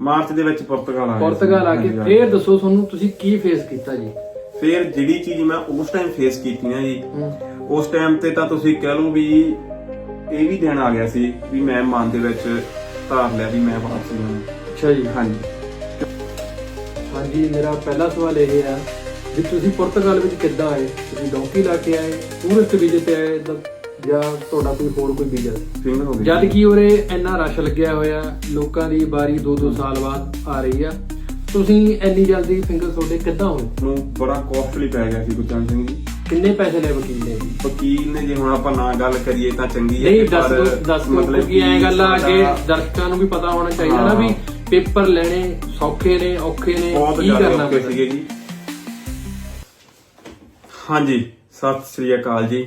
March ਦੇ ਵਿੱਚ ਪੁਰਤਗਾਲ ਆ ਗਿਆ ਪੁਰਤਗਾਲ ਆ ਕੇ ਫੇਰ ਦੱਸੋ ਤੁਹਾਨੂੰ ਤੁਸੀਂ ਕੀ ਫੇਸ ਕੀਤਾ ਜੀ? ਫਿਰ ਜਿਹੜੀ ਚੀਜ਼ ਮੈਂ ਉਸ ਟਾਈਮ ਫੇਸ ਕੀਤੀ ਜੀ। ਉਸ ਟਾਈਮ ਤੇ ਤਾਂ ਤੁਸੀਂ ਕਹਿ ਲਓ ਵੀ ਇਹ ਵੀ ਦਿਨ ਆ ਗਿਆ ਸੀ ਵੀ ਮੈਂ ਮਨ ਦੇ ਵਿੱਚ ਧਾਰ ਲਿਆ ਵੀ ਮੈਂ ਵਾਪਸ ਜਾਣਾ ਅੱਛਾ ਜੀ। ਹਾਂਜੀ। ਹਾਂਜੀ ਮੇਰਾ ਪਹਿਲਾ ਸਵਾਲ ਇਹ ਹੈ ਵੀ ਤੁਸੀਂ ਪੁਰਤਗਾਲ ਵਿੱਚ ਕਿੱਦਾਂ ਆਏ? ਤੁਸੀਂ ਡੌਂਕੀ ਲਾ ਕੇ ਆਏ ਟੂਰਿਸਟ ਵੀਜ਼ੇ ਤੇ ਆਏ ਤਾਂ ਜਾਂ ਤੁਹਾਡਾ ਕੋਈ ਹੋਰ ਕੋਈ ਵੀਜ਼ਾ ਸੀ ਫਿੰਗਰ ਹੋ ਗਈ। ਜਦ ਕਿ ਉਰੇ ਇੰਨਾ ਰਸ਼ ਲੱਗਿਆ ਹੋਇਆ ਲੋਕਾਂ ਦੀ ਵਾਰੀ 2-2 ਸਾਲ ਬਾਅਦ ਆ ਰਹੀ ਆ। ਤੁਸੀਂ ਇੰਨੀ ਜਲਦੀ ਫਿੰਗਰ ਤੁਹਾਡੇ ਕਿੱਦਾਂ ਹੋਏ? ਨੂੰ ਬੜਾ ਕਾਸਟਲੀ ਪੈ ਗਿਆ ਸੀ ਗੁਰਚਰਨ ਸਿੰਘ ਜੀ। ਕਿੰਨੇ ਪੈਸੇ ਲਏ ਵਕੀਲ ਨੇ? ਵਕੀਲ ਨੇ ਜੇ ਹੁਣ ਆਪਾਂ ਨਾ ਗੱਲ ਕਰੀਏ ਤਾਂ ਚੰਗੀ ਹੈ ਨਹੀਂ ਪਰ ਦੱਸ ਦਿਓ- ਦੱਸ ਦਿਓ, ਮਤਲਬ ਕਿਉਂਕਿ ਐ ਗੱਲ ਆ ਕਿ ਸਾਡਾ ਦਰਸ਼ਕਾਂ ਨੂੰ ਵੀ ਪਤਾ ਹੋਣਾ ਚਾਹੀਦਾ ਨਾ। ਵੀ ਪੇਪਰ ਲੈਣੇ ਸੌਖੇ ਨੇ ਔਖੇ ਨੇ ਬਹੁਤ ਕੀ ਜ਼ਿਆਦਾ ਕਰਨਾ ਔਖੇ ਪੈਂਦਾ ਸੀਗੇ ਜੀ। ਹਾਂਜੀ ਸਤਿ ਸ੍ਰੀ ਅਕਾਲ ਜੀ।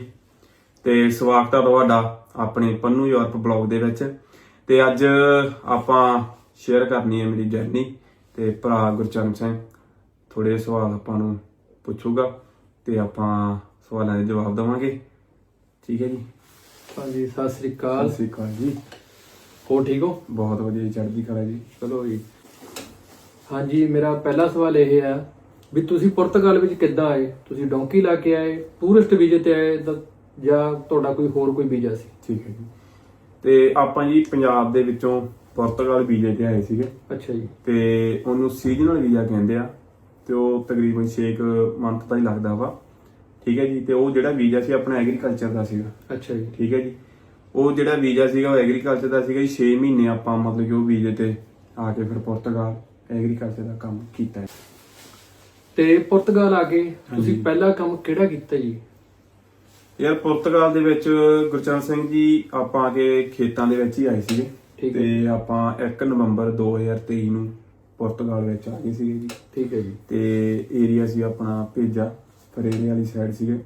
ਤੇ ਸਵਾਗਤ ਹੈ ਤੁਹਾਡਾ ਆਪਣੇ ਪੰਨੂ ਯੂਰਪ ਬਲੌਗ ਦੇ ਵਿੱਚ। ਤੇ ਅੱਜ ਆਪਾਂ ਸ਼ੇਅਰ ਕਰਨੀ ਹੈ ਮੇਰੀ ਜਰਨੀ ਤੇ ਭਰਾ ਗੁਰਚਰਨ ਸਿੰਘ ਥੋੜੇ ਸਵਾਲ ਆਪਾਂ ਨੂੰ ਪੁੱਛੂਗਾ ਤੇ ਆਪਾਂ ਸਵਾਲਾਂ ਦੇ ਜਵਾਬ ਦੇਵਾਂਗੇ। ਠੀਕ ਹੈ ਜੀ? ਹਾਂਜੀ ਸਤਿ ਸ੍ਰੀ ਅਕਾਲ। ਸਤਿ ਸ੍ਰੀ ਅਕਾਲ ਜੀ। ਹੋ ਠੀਕ ਹੋ? ਬਹੁਤ ਵਧੀਆ ਜੀ, ਚੜ੍ਹਦੀ ਕਲਾ ਜੀ। ਚਲੋ ਜੀ। ਹਾਂਜੀ ਮੇਰਾ ਪਹਿਲਾ ਸਵਾਲ ਇਹ ਹੈ ਵੀ ਤੁਸੀਂ ਪੁਰਤਗਾਲ ਵਿੱਚ ਕਿੱਦਾਂ ਆਏ? ਤੁਸੀਂ ਡੌਂਕੀ ਲਾ ਕੇ ਆਏ ਟੂਰਿਸਟ ਵੀਜ਼ੇ ਤੇ ਆਏ ਤਾਂ ਜਾਂ ਤੁਹਾਡਾ ਕੋਈ ਹੋਰ ਕੋਈ ਵੀਜ਼ਾ ਸੀ? ਠੀਕ ਹੈ ਜੀ। ਤੇ ਆਪਾਂ ਜੀ ਪੰਜਾਬ ਦੇ ਵਿੱਚੋਂ ਪੁਰਤਗਾਲ ਵੀਜ਼ੇ ਤੇ ਆਏ ਸੀਗੇ। ਅੱਛਾ ਜੀ। ਤੇ ਉਹਨੂੰ ਸੀਜ਼ਨਲ ਵੀਜ਼ਾ ਕਹਿੰਦੇ ਆ। ਤੇ ਉਹ ਤਕਰੀਬਨ 6 ਮੰਥ ਦਾ ਹੀ ਲੱਗਦਾ ਵਾ। ਠੀਕ ਹੈ ਜੀ ਤੇ ਉਹ ਜਿਹੜਾ ਵੀਜ਼ਾ ਸੀ ਆਪਣਾ ਐਗਰੀਕਲਚਰ ਦਾ ਸੀਗਾ। ਅੱਛਾ ਜੀ। ਠੀਕ ਹੈ ਜੀ। ਉਹ ਜਿਹੜਾ ਵੀਜ਼ਾ ਸੀਗਾ ਉਹ ਐਗਰੀਕਲਚਰ ਦਾ ਸੀਗਾ ਜੀ। 6 ਮਹੀਨੇ ਆਪਾਂ ਮਤਲਬ ਕਿ ਉਹ ਵੀਜ਼ੇ ਤੇ ਆ ਕੇ ਫਿਰ ਪੁਰਤਗਾਲ ਐਗਰੀਕਲਚਰ ਦਾ ਕੰਮ ਕੀਤਾ ਤੇ ਪੁਰਤਗਾਲ ਆ ਕੇ। ਤੁਸੀਂ ਪਹਿਲਾ ਕੰਮ ਕਿਹੜਾ ਕੀਤਾ ਜੀ? ਯਾਰ ਪੁਰਤਗਾਲ ਦੇ ਵਿੱਚ ਗੁਰਚਰਨ ਸਿੰਘ ਜੀ ਆਪਾਂ ਕੇ ਖੇਤਾਂ ਦੇ ਵਿੱਚ ਹੀ ਆਏ ਸੀਗੇ। ਠੀਕ ਹੈ। ਤੇ ਆਪਾਂ 1 ਨਵੰਬਰ 2023 ਨੂੰ ਪੁਰਤਗਾਲ ਵਿੱਚ ਆ ਗਏ ਸੀਗੇ ਜੀ। ਠੀਕ ਹੈ ਜੀ। ਤੇ ਏਰੀਆ ਸੀ ਆਪਣਾ ਭੇਜਾ ਫਰੇਰੇ ਵਾਲੀ ਸਾਈਡ ਸੀਗੇ।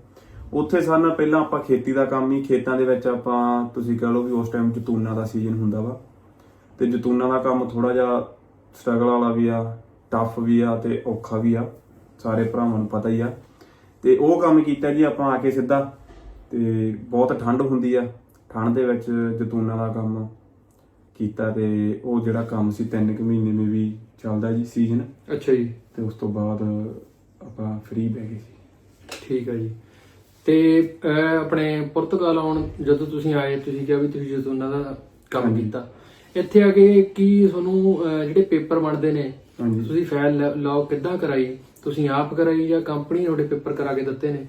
ਉੱਥੇ ਸਾਨਾ ਪਹਿਲਾਂ ਆਪਾਂ ਖੇਤੀ ਦਾ ਕੰਮ ਹੀ ਖੇਤਾਂ ਦੇ ਵਿੱਚ ਆਪਾਂ ਤੁਸੀਂ ਕਹ ਲਓ ਵੀ ਉਸ ਟਾਈਮ ਜਤੂਨਾ ਦਾ ਸੀਜ਼ਨ ਹੁੰਦਾ ਵਾ। ਤੇ ਜਤੂਨਾ ਦਾ ਕੰਮ ਥੋੜਾ ਜਿਹਾ ਸਟਰਗਲ ਵਾਲਾ ਵੀ ਆ ਟਫ ਵੀ ਆ ਤੇ ਔਖਾ ਵੀ ਆ। ਸਾਰੇ ਭਰਾਵਾਂ ਨੂੰ ਪਤਾ ਹੀ ਆ। ਤੇ ਉਹ ਕੰਮ ਕੀਤਾ ਜੀ ਆਪਾਂ ਆ ਕੇ ਸਿੱਧਾ ਤੇ ਬਹੁਤ ਠੰਡ ਹੁੰਦੀ ਆ। ਠੰਡ ਦੇ ਵਿੱਚ ਜਤੂਨਾ ਦਾ ਕੰਮ ਕੀਤਾ ਤੇ ਉਹ ਜਿਹੜਾ ਕੰਮ ਸੀ 3 ਕੁ ਮਹੀਨੇ ਮੇ ਵੀ ਚੱਲਦਾ ਜੀ ਸੀਜ਼ਨ। ਅੱਛਾ ਜੀ। ਤੇ ਉਸ ਤੋਂ ਬਾਅਦ ਆਪਾਂ ਫ੍ਰੀ ਬਹਿ ਗਏ ਸੀ। ਠੀਕ ਹੈ ਜੀ। ਤੇ ਆਪਣੇ ਪੁਰਤਗਾਲ ਆਉਣ ਜਦੋਂ ਤੁਸੀਂ ਆਏ ਤੁਸੀਂ ਕਿਹਾ ਵੀ ਤੁਸੀਂ ਉਹਨਾਂ ਦਾ ਕੰਮ। ਕੀਤਾ। ਇੱਥੇ ਆ ਕੇ ਕੀ ਤੁਹਾਨੂੰ ਜਿਹੜੇ ਪੇਪਰ ਬਣਦੇ ਨੇ ਤੁਸੀਂ ਫਾਈਲ ਲਾਓ ਕਿੱਦਾਂ ਕਰਾਈ? ਤੁਸੀਂ ਆਪ ਕਰਾਈ ਜਾਂ ਕੰਪਨੀ ਤੁਹਾਡੇ ਪੇਪਰ ਕਰਾ ਕੇ ਦਿੱਤੇ ਨੇ?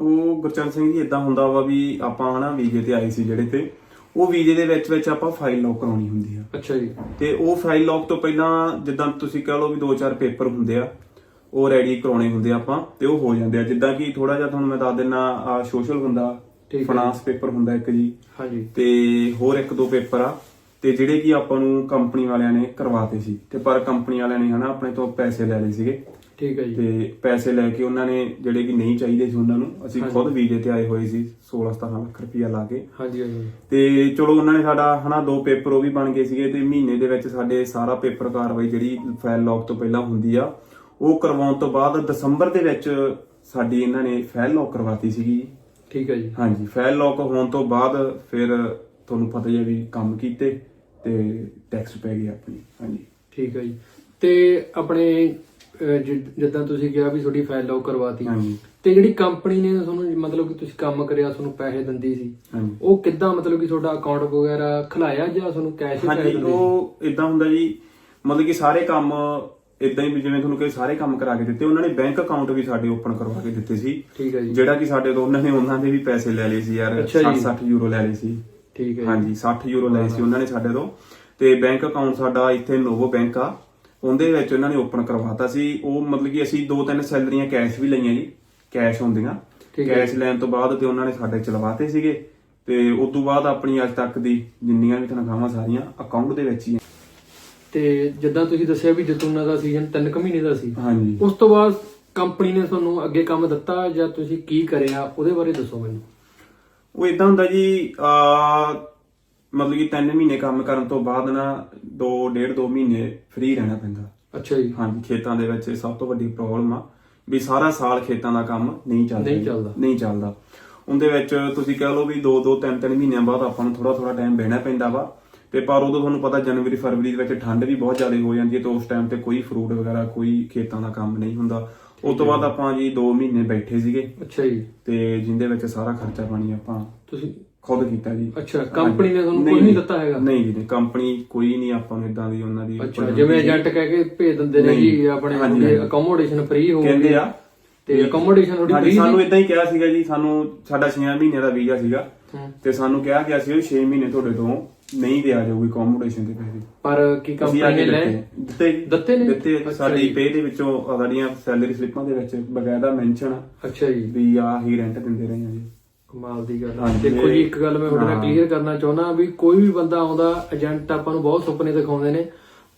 ਉਹ ਗੁਰਚਰਨ ਸਿੰਘ ਜੀ ਇਦਾਂ ਹੁੰਦਾ ਵਾ ਵੀ ਆਪਾਂ ਹਨਾ ਵੀਜ਼ੇ ਤੇ ਆਏ ਸੀ ਜਿਹੜੇ ਤੇ ਉਹ ਵੀਜ਼ੇ ਦੇ ਵਿੱਚ ਵਿੱਚ ਆਪਾਂ ਫਾਈਲ ਲੌਕ ਕਰਾਉਣੀ ਹੁੰਦੀ ਆ। ਅੱਛਾ ਜੀ। ਤੇ ਉਹ ਫਾਈਲ ਲੌਕ ਤੋਂ ਪਹਿਲਾਂ ਜਿੱਦਾਂ ਤੁਸੀਂ ਕਹ ਲਓ ਵੀ ਦੋ ਚਾਰ ਪੇਪਰ ਹੁੰਦੇ ਆ ਉਹ ਰੈਡੀ ਕਰਾਉਣੇ ਹੁੰਦੇ ਆ ਆਪਾਂ ਤੇ ਉਹ ਹੋ ਜਾਂਦੇ ਆ। ਜਿੱਦਾਂ ਕਿ ਥੋੜਾ ਜਿਹਾ ਤੁਹਾਨੂੰ ਮੈਂ ਦੱਸ ਦਿੰਨਾ ਆ ਸੋਸ਼ਲ ਹੁੰਦਾ। ਫਾਈਨਾਂਸ ਪੇਪਰ ਹੁੰਦਾ ਇੱਕ ਜੀ। ਹਾਂਜੀ। ਤੇ ਹੋਰ ਇੱਕ ਦੋ ਪੇਪਰ ਆ ਤੇ ਜਿਹੜੇ ਕਿ ਆਪਾਂ ਨੂੰ ਕੰਪਨੀ ਵਾਲਿਆਂ ਨੇ ਕਰਵਾਤੇ ਸੀ। ਤੇ ਪਰ ਕੰਪਨੀ ਵਾਲਿਆਂ ਨੇ ਹਨਾ ਆਪਣੇ ਤੋਂ ਪੈਸੇ ਲੈ ਲਏ ਸੀਗੇ। ਠੀਕ ਹੈ ਜੀ। ਤੇ ਪੈਸੇ ਲੈ ਕੇ ਉਹਨਾਂ ਨੇ ਜਿਹੜੇ ਕਿ ਨਹੀਂ ਚਾਹੀਦੇ ਸੀ ਉਹਨਾਂ ਨੂੰ ਅਸੀਂ ਹਾਂਜੀ। ਖੁਦ ਵੀਜ਼ੇ ਤੇ ਆਏ ਹੋਏ ਸੀ 16 17 ਲੱਖ ਰੁਪਇਆ ਲਾ ਕੇ। ਹਾਂਜੀ ਹਾਂਜੀ। ਤੇ ਚਲੋ ਉਹਨਾਂ ਨੇ ਸਾਡਾ ਹਨਾ ਦੋ ਪੇਪਰ ਉਹ ਵੀ ਬਣ ਗਏ ਸੀਗੇ ਤੇ ਮਹੀਨੇ ਦੇ ਵਿੱਚ ਸਾਡੇ ਸਾਰਾ ਪੇਪਰ ਕਾਰਵਾਈ ਜਿਹੜੀ ਫਾਈਲ ਲੌਕ ਤੋਂ ਪਹਿਲਾਂ ਹੁੰਦੀ ਆ ਉਹ ਕਰਵਾਉਣ ਤੋਂ ਬਾਅਦ ਦਸੰਬਰ ਦੇ ਵਿੱਚ ਸਾਡੀ ਇਹਨਾਂ ਨੇ ਫਾਈਲ ਲੌਕ ਕਰਵਾਤੀ ਸੀਗੀ। ਠੀਕ ਹੈ ਜੀ। ਹਾਂਜੀ ਫਾਈਲ ਲੌਕ ਹੋਣ ਤੋਂ ਬਾਅਦ ਫਿਰ ਤੁਹਾਨੂੰ ਪਤਾ ਹੀ ਹੈ ਵੀ ਕੰਮ ਕੀਤੇ ਤੇ ਟੈਕਸ ਪੈ ਗਿਆ ਆਪਣੀ ਹਾਂਜੀ। ਠੀਕ ਹੈ ਜੀ। ਤੇ ਆਪਣੇ ਅਹ, ਜਿ- ਜਿੱਦਾਂ ਤੁਸੀਂ ਕਿਹਾ ਵੀ ਤੁਹਾਡੀ ਫਾਈਲ ਲਾਓ ਕਰਵਾਤੀ। ਹਾਂਜੀ। ਤੇ ਜਿਹੜੀ ਕੰਪਨੀ ਨੇ ਤੁਹਾਨੂੰ ਮਤਲਬ ਕਿ ਤੁਸੀਂ ਕੰਮ ਕਰਿਆ ਤੁਹਾਨੂੰ ਪੈਸੇ ਦਿੰਦੀ ਸੀ। ਹਾਂਜੀ। ਉਹ ਕਿੱਦਾਂ ਮਤਲਬ ਕਿ ਤੁਹਾਡਾ ਅਕਾਊਂਟ ਵਗੈਰਾ ਖਲਾਇਆ ਜਾਂ ਤੁਹਾਨੂੰ ਕੈਸ਼ ਹੀ ਪੈਸੇ ਹਾਂਜੀ ਦਿੰਦੇ ਸੀ? ਉਹ ਇਦਾਂ ਹੁੰਦਾ ਜੀ ਮਤਲਬ ਕਿ ਸਾਰੇ ਕੰਮ ਇਦਾਂ ਹੀ ਵੀ ਜਿਵੇਂ ਤੁਹਾਨੂੰ ਕਿ ਸਾਰੇ ਕੰਮ ਕਰਾ ਕੇ ਦਿੱਤੇ। ਉਹਨਾਂ ਨੇ ਬੈਂਕ ਅਕਾਊਂਟ ਵੀ ਸਾਡੇ ਓਪਨ ਕਰਵਾ ਕੇ ਦਿੱਤੇ ਸੀ। ਠੀਕ ਹੈ ਜੀ। ਜਿਹੜਾ ਕਿ ਸਾਡੇ ਤੋਂ ਉਹਨਾਂ ਨੇ ਉਹਨਾਂ ਦੇ ਵੀ ਪੈਸੇ ਲੈ ਲਏ ਸੀ ਯਾਰ ਅੱਛਾ ਜੀ। 60 ਯੂਰੋ ਲੈ ਲਏ ਸੀ। ਠੀਕ ਹੈ ਜੀ। ਹਾਂਜੀ 60 ਯੂਰੋ ਲਏ ਸੀ ਉਹਨਾਂ ਨੇ ਸਾਡੇ ਤੋਂ। ਤੇ ਬੈਂਕ ਅਕਾਊਂਟ ਸਾਡਾ ਇੱਥੇ ਨੋਵੋ ਬੈਂਕ ਆ। ਉਹਦੇ ਵਿੱਚ ਉਹਨਾਂ ਨੇ ਓਪਨ ਕਰਵਾਤਾ ਸੀ। ਉਹ ਮਤਲਬ ਕਿ ਅਸੀਂ ਦੋ ਤਿੰਨ ਸੈਲਰੀਆਂ ਕੈਸ਼ ਵੀ ਲਈਆਂ ਜੀ ਕੈਸ਼ ਹੁੰਦੀਆਂ। ਕੈਸ਼ ਲੈਣ ਤੋਂ ਬਾਅਦ ਤੇ ਉਹਨਾਂ ਨੇ ਸਾਡੇ ਚਲਵਾਤੇ ਸੀਗੇ। ਤੇ ਉਸ ਤੋਂ ਬਾਅਦ ਆਪਣੀ ਅੱਜ ਤੱਕ ਦੀ ਜਿੰਨੀਆਂ ਵੀ ਤਨਖਾਹਾਂ ਸਾਰੀਆਂ ਅਕਾਊਂਟ ਦੇ ਵਿੱਚ ਹੀ ਆ। ਤੇ ਜਿੱਦਾਂ ਤੁਸੀਂ ਦੱਸਿਆ ਵੀ ਜਤੂਨਾ ਦਾ ਸੀਜ਼ਨ 3 ਕੁ ਮਹੀਨੇ ਦਾ ਸੀ। ਹਾਂਜੀ। ਉਸ ਤੋਂ ਬਾਅਦ ਕੰਪਨੀ ਨੇ ਤੁਹਾਨੂੰ ਅੱਗੇ ਕੰਮ ਦਿੱਤਾ ਜਾਂ ਤੁਸੀਂ ਕੀ ਕਰਿਆ? ਉਹਦੇ ਬਾਰੇ ਦੱਸੋ ਮੈਨੂੰ। ਉਹ ਇਦਾਂ ਹੁੰਦਾ ਜੀ ਆ ਮਤਲਬ ਕਿ 3 ਮਹੀਨੇ ਕੰਮ ਕਰਨ ਤੋਂ ਬਾਅਦ ਨਾ 2 ਡੇਢ 2 ਮਹੀਨੇ ਫ੍ਰੀ ਰਹਿਣਾ ਪੈਂਦਾ। ਅੱਛਾ ਜੀ। ਹਾਂਜੀ ਖੇਤਾਂ ਦੇ ਵਿੱਚ ਇਹ ਸਭ ਤੋਂ ਵੱਡੀ ਪ੍ਰੋਬਲਮ ਆ ਵੀ ਸਾਰਾ ਸਾਲ ਖੇਤਾਂ ਦਾ ਕੰਮ ਨਹੀਂ ਚੱਲਦਾ। ਨਹੀਂ। ਚੱਲਦਾ। ਨਹੀਂ ਚੱਲਦਾ। ਉਹਦੇ ਵਿੱਚ ਤੁਸੀਂ ਕਹਿ ਲਓ ਵੀ 2 2 3 3 ਮਹੀਨਿਆਂ ਬਾਅਦ ਆਪਾਂ ਨੂੰ ਥੋੜਾ ਥੋੜਾ ਟਾਈਮ ਬਹਿਣਾ ਪੈਂਦਾ ਵਾ। ਤੇ ਪਰ ਉਦੋਂ ਤੁਹਾਨੂੰ ਪਤਾ ਜਨਵਰੀ ਫਰਵਰੀ ਦੇ ਵਿੱਚ ਠੰਡ ਵੀ ਬਹੁਤ ਜ਼ਿਆਦਾ ਹੋ ਜਾਂਦੀ ਹੈ ਤੇ ਉਸ ਟਾਈਮ ਤੇ ਕੋਈ ਫਰੂਟ ਵਗੈਰਾ ਕੋਈ ਖੇਤਾਂ ਦਾ ਕੰਮ ਨਹੀਂ ਹੁੰਦਾ। ਉਸ ਤੋਂ ਬਾਅਦ ਆਪਾਂ ਜੀ 2 ਮਹੀਨੇ ਬੈਠੇ ਸੀਗੇ। ਅੱਛਾ ਜੀ। ਤੇ ਜਿੰਦੇ ਵਿੱਚ ਸਾਰਾ ਖਰਚਾ ਪਾਣੀ ਆਪਾਂ ਤੁਸੀਂ ਖੁਦ ਕੀਤਾ ਜੀ। ਅੱਛਾ ਕੰਪਨੀ ਨੇ ਤੁਹਾਨੂੰ ਕੋਈ ਨਹੀਂ ਦਿੱਤਾ ਹੈਗਾ? ਨਹੀਂ ਜੀ ਨਹੀਂ ਕੰਪਨੀ ਕੋਈ ਨਹੀਂ ਆਪਾਂ ਨੂੰ ਇਦਾਂ ਦੀ ਉਹਨਾਂ ਦੀ ਅੱਛਾ ਜਿਵੇਂ ਏਜੰਟ ਕਹਿ ਕੇ ਭੇਜ ਦਿੰਦੇ ਨੇ। ਜੀ ਆਪਣੇ। ਅਕੋਮੋਡੇਸ਼ਨ ਫ੍ਰੀ ਹੋ ਕਹਿੰਦੇ ਆ ਤੇ ਅਕੋਮੋਡੇਸ਼ਨ ਥੋੜੀ ਫ੍ਰੀ ਸਾਨੂੰ ਇਦਾਂ ਹੀ ਕਿਹਾ ਸੀਗਾ ਜੀ ਸਾਨੂੰ ਸਾਡਾ 6 ਮਹੀਨੇ ਦਾ ਵੀਜ਼ਾ ਸੀਗਾ। ਤੇ ਸਾਨੂੰ ਕਿਹਾ ਗਿਆ ਸੀ ਵੀ 6 ਮਹੀਨੇ ਤੁਹਾਡੇ ਤੋਂ ਨਹੀਂ ਦਿਆ ਜਾਊਗੀ ਅਕੋਮੋਡੇਸ਼ਨ ਦੇ ਪੈਸੇ। ਪਰ ਕੀ ਆ ਕੰਪਨੀ ਨੇ ਲੈ ਦਿੱਤੇ ਦਿੱਤੇ ਨੇ? ਦਿੱਤੇ ਸਾਡੀ। ਪੇ ਦੇ ਵਿੱਚੋਂ ਸਾਡੀਆਂ ਸੈਲਰੀ ਸਲਿੱਪਾਂ ਦੇ ਵਿੱਚ ਬਕਾਇਦਾ ਮੈਂਸ਼ਨ ਆ ਅੱਛਾ ਜੀ। ਵੀ ਹੀ ਰੈਂਟ ਦਿੰਦੇ ਰਹੇ ਆ ਜੀ। ਕਮਾਲ ਦੀ ਗੱਲ ਹੈ ਹਾਂਜੀ, ਦੇਖੋ ਜੀ ਇੱਕ ਗੱਲ ਮੈਂ ਤੁਹਾਡੇ ਨਾਲ। ਕਲੀਅਰ ਕਰਨਾ ਚਾਹੁੰਦਾ ਵੀ ਕੋਈ ਵੀ ਬੰਦਾ ਆਉਂਦਾ ਏਜੰਟ ਆਪਾਂ ਨੂੰ ਬਹੁਤ ਸੁਪਨੇ ਦਿਖਾਉਂਦੇ ਨੇ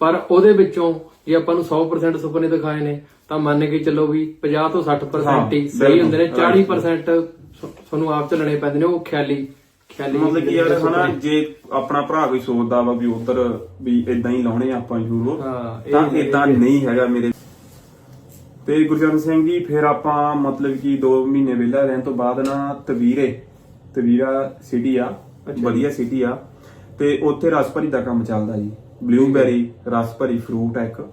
ਪਰ ਉਹਦੇ ਵਿੱਚੋਂ ਜੇ ਆਪਾਂ ਨੂੰ 100% ਸੁਪਨੇ ਦਿਖਾਏ ਨੇ ਤਾਂ ਮੰਨ ਕੇ ਚੱਲੋ ਵੀ 50 ਤੋਂ 60% ਹੀ ਸਹੀ ਹੁੰਦੇ ਨੇ ਬਿਲਕੁਲ। 40% ਸ- ਤੁਹਾਨੂੰ ਆਪ ਚੱਲਣੇ ਪੈਂਦੇ ਨੇ ਉਹ ਖਿਆਲੀ ਖਿਆਲੀ ਮਤਲਬ ਕਿ ਯਾਰ। ਹਨਾ ਜੇ ਆਪਣਾ ਭਰਾ ਕੋਈ ਸੋਚਦਾ ਵਾ ਵੀ ਉਧਰ ਵੀ ਇਦਾਂ ਹੀ ਲਾਉਣੇ ਆ ਆਪਾਂ ਯੂਰੋ ਹਾਂ, ਇਹ- ਤਾਂ ਇਦਾਂ ਨਹੀਂ ਹੈਗਾ ਮੇਰੇ ਤੇ ਗੁਰਜਨ ਸਿੰਘ ਜੀ ਫਿਰ ਆਪਾਂ ਮਤਲਬ ਕਿ 2 ਮਹੀਨੇ ਵਿਹਲਾ ਰਹਿਣ ਤੋਂ ਬਾਅਦ ਨਾ ਤਵੀਰੇ ਤਵੀਰਾ ਸਿਟੀ ਆ ਵਧੀਆ ਸਿਟੀ ਆ ਤੇ ਉੱਥੇ ਰਸਭਰੀ ਦਾ ਕੰਮ ਚੱਲਦਾ ਜੀ। ਬਲੂਬੈਰੀ ਰਸਭਰੀ ਫਰੂਟ ਆ ਇੱਕ।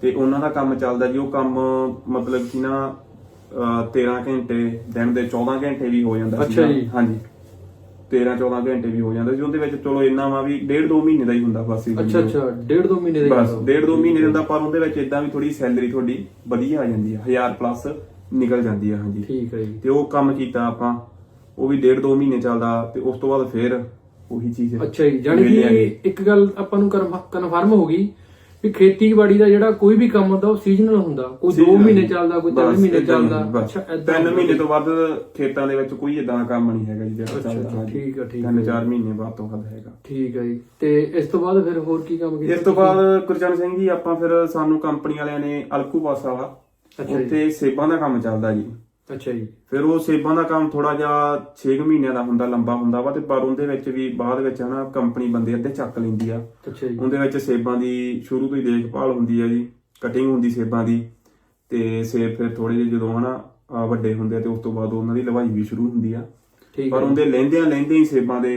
ਤੇ ਉਹਨਾਂ ਦਾ ਕੰਮ ਚੱਲਦਾ ਜੀ ਉਹ ਕੰਮ ਮਤਲਬ ਕਿ ਨਾ ਅਹ, 13 ਘੰਟੇ ਦਿਨ ਦੇ 14 ਘੰਟੇ ਵੀ ਹੋ ਜਾਂਦਾ। ਜੀ। ਹਾਂਜੀ। 13 14 ਘੰਟੇ ਵੀ ਹੋ ਜਾਂਦਾ ਸੀ ਉਹਦੇ ਵਿੱਚ ਚਲੋ ਇੰਨਾ ਵਾ ਵੀ ਡੇਢ ਦੋ ਮਹੀਨੇ ਦਾ ਹੀ ਹੁੰਦਾ ਬਸ ਇਹ ਅੱਛਾ ਅੱਛਾ ਡੇਢ ਦੋ ਮਹੀਨੇ ਦੇ ਬਸ ਡੇਢ ਦੋ ਮਹੀਨੇ ਦਾ ਹੁੰਦਾ ਪਰ ਉਹਦੇ ਵਿੱਚ ਇਦਾਂ ਵੀ ਥੋੜੀ ਸੈਲਰੀ ਤੁਹਾਡੀ ਵਧੀਆ ਆ ਜਾਂਦੀ ਆ 1000 ਪਲੱਸ ਨਿਕਲ ਜਾਂਦੀ ਆ ਹਾਂਜੀ। ਠੀਕ ਹੈ ਜੀ। ਤੇ ਉਹ ਕੰਮ ਕੀਤਾ ਆਪਾਂ ਉਹ ਵੀ ਡੇਢ ਦੋ ਮਹੀਨੇ ਚੱਲਦਾ ਤੇ ਉਸ ਤੋਂ ਬਾਅਦ ਫੇਰ ਉਹੀ ਚੀਜ਼ ਅੱਛਾ ਜੀ ਜਾਣੀ ਵਿਹਲੇ ਆ ਕਿ। ਇੱਕ ਗੱਲ ਆਪਾਂ ਨੂੰ ਕਨਫਰਮ ਹੋ ਗਈ ਵੀ ਖੇਤੀਬਾੜੀ ਦਾ ਜਿਹੜਾ ਕੋਈ ਵੀ ਕੰਮ ਹੁੰਦਾ ਉਹ ਸੀਜ਼ਨਲ ਹੁੰਦਾ ਕੋਈ 2 Seasonal ਮਹੀਨੇ ਚੱਲਦਾ ਕੋਈ 3 ਬਸ ਮਹੀਨੇ ਏਦਾਂ ਹੀ, ਚੱਲਦਾ ਬਸ। ਅੱਛਾ ਏਦਾਂ ਤਿੰਨ ਹੁੰਦਾ ਮਹੀਨੇ। ਤੋਂ ਵੱਧ ਖੇਤਾਂ ਦੇ ਵਿੱਚ ਕੋਈ ਇਦਾਂ ਕੰਮ ਨਹੀਂ ਹੈਗਾ ਜੀ ਜਿਹੜਾ ਅੱਛਾ, ਚੱਲਦਾ ਹਾਂਜੀ। ਠੀਕ ਆ, ਠੀਕ ਤਿੰਨ ਆ। ਚਾਰ ਮਹੀਨੇ ਬਾਅਦ ਤੋਂ ਵੱਧ ਹੈਗਾ ਠੀਕ ਹੈ ਜੀ ਤੇ ਇਸ ਤੋਂ ਬਾਅਦ ਫਿਰ ਹੋਰ ਕੀ ਕੰਮ ਕੀਤਾ ਇਸ ਤੋਂ ਬਾਅਦ ਗੁਰਚਰਨ ਸਿੰਘ ਜੀ ਆਪਾਂ ਫਿਰ ਸਾਨੂੰ ਕੰਪਨੀ ਵਾਲਿਆਂ ਨੇ ਅਲਕੂ ਪਾਸਾ ਵਾ ਅੱਛਾ ਜੀ। ਉੱਥੇ ਸੇਬਾਂ ਦਾ ਕੰਮ ਚੱਲਦਾ ਜੀ ਅੱਛਾ ਜੀ ਫਿਰ ਉਹ ਸੇਬਾਂ ਦਾ ਕੰਮ ਥੋੜਾ ਜਿਹਾ 6 ਮਹੀਨਿਆਂ ਦਾ ਹੁੰਦਾ ਲੰਬਾ ਹੁੰਦਾ ਵਾ ਤੇ ਪਰ ਉਹਦੇ ਵਿੱਚ ਵੀ ਬਾਅਦ ਵਿੱਚ ਹਨਾ ਕੰਪਨੀ ਬੰਦੇ ਅੱਧੇ ਚੱਕ ਲੈਂਦੀ ਆ ਅੱਛਾ ਜੀ ਉਹਦੇ ਵਿੱਚ ਸੇਬਾਂ ਦੀ ਸ਼ੁਰੂ ਤੋਂ ਹੀ ਦੇਖਭਾਲ ਹੁੰਦੀ ਆ ਜੀ ਕਟਿੰਗ ਹੁੰਦੀ ਸੇਬਾਂ ਦੀ ਤੇ ਸੇਬ ਫਿਰ ਥੋੜੇ ਜਿਹੇ ਜਦੋਂ ਹਨਾ ਵੱਡੇ ਹੁੰਦੇ ਆ ਤੇ ਉਸ ਤੋਂ ਬਾਅਦ ਉਹਨਾਂ ਦੀ ਲਵਾਈ ਵੀ ਸ਼ੁਰੂ ਹੁੰਦੀ ਆ ਠੀਕ ਪਰ ਉਹਦੇ ਲੈਂਦਿਆਂ ਲੈਂਦੇ ਹੀ ਸੇਬਾਂ ਦੇ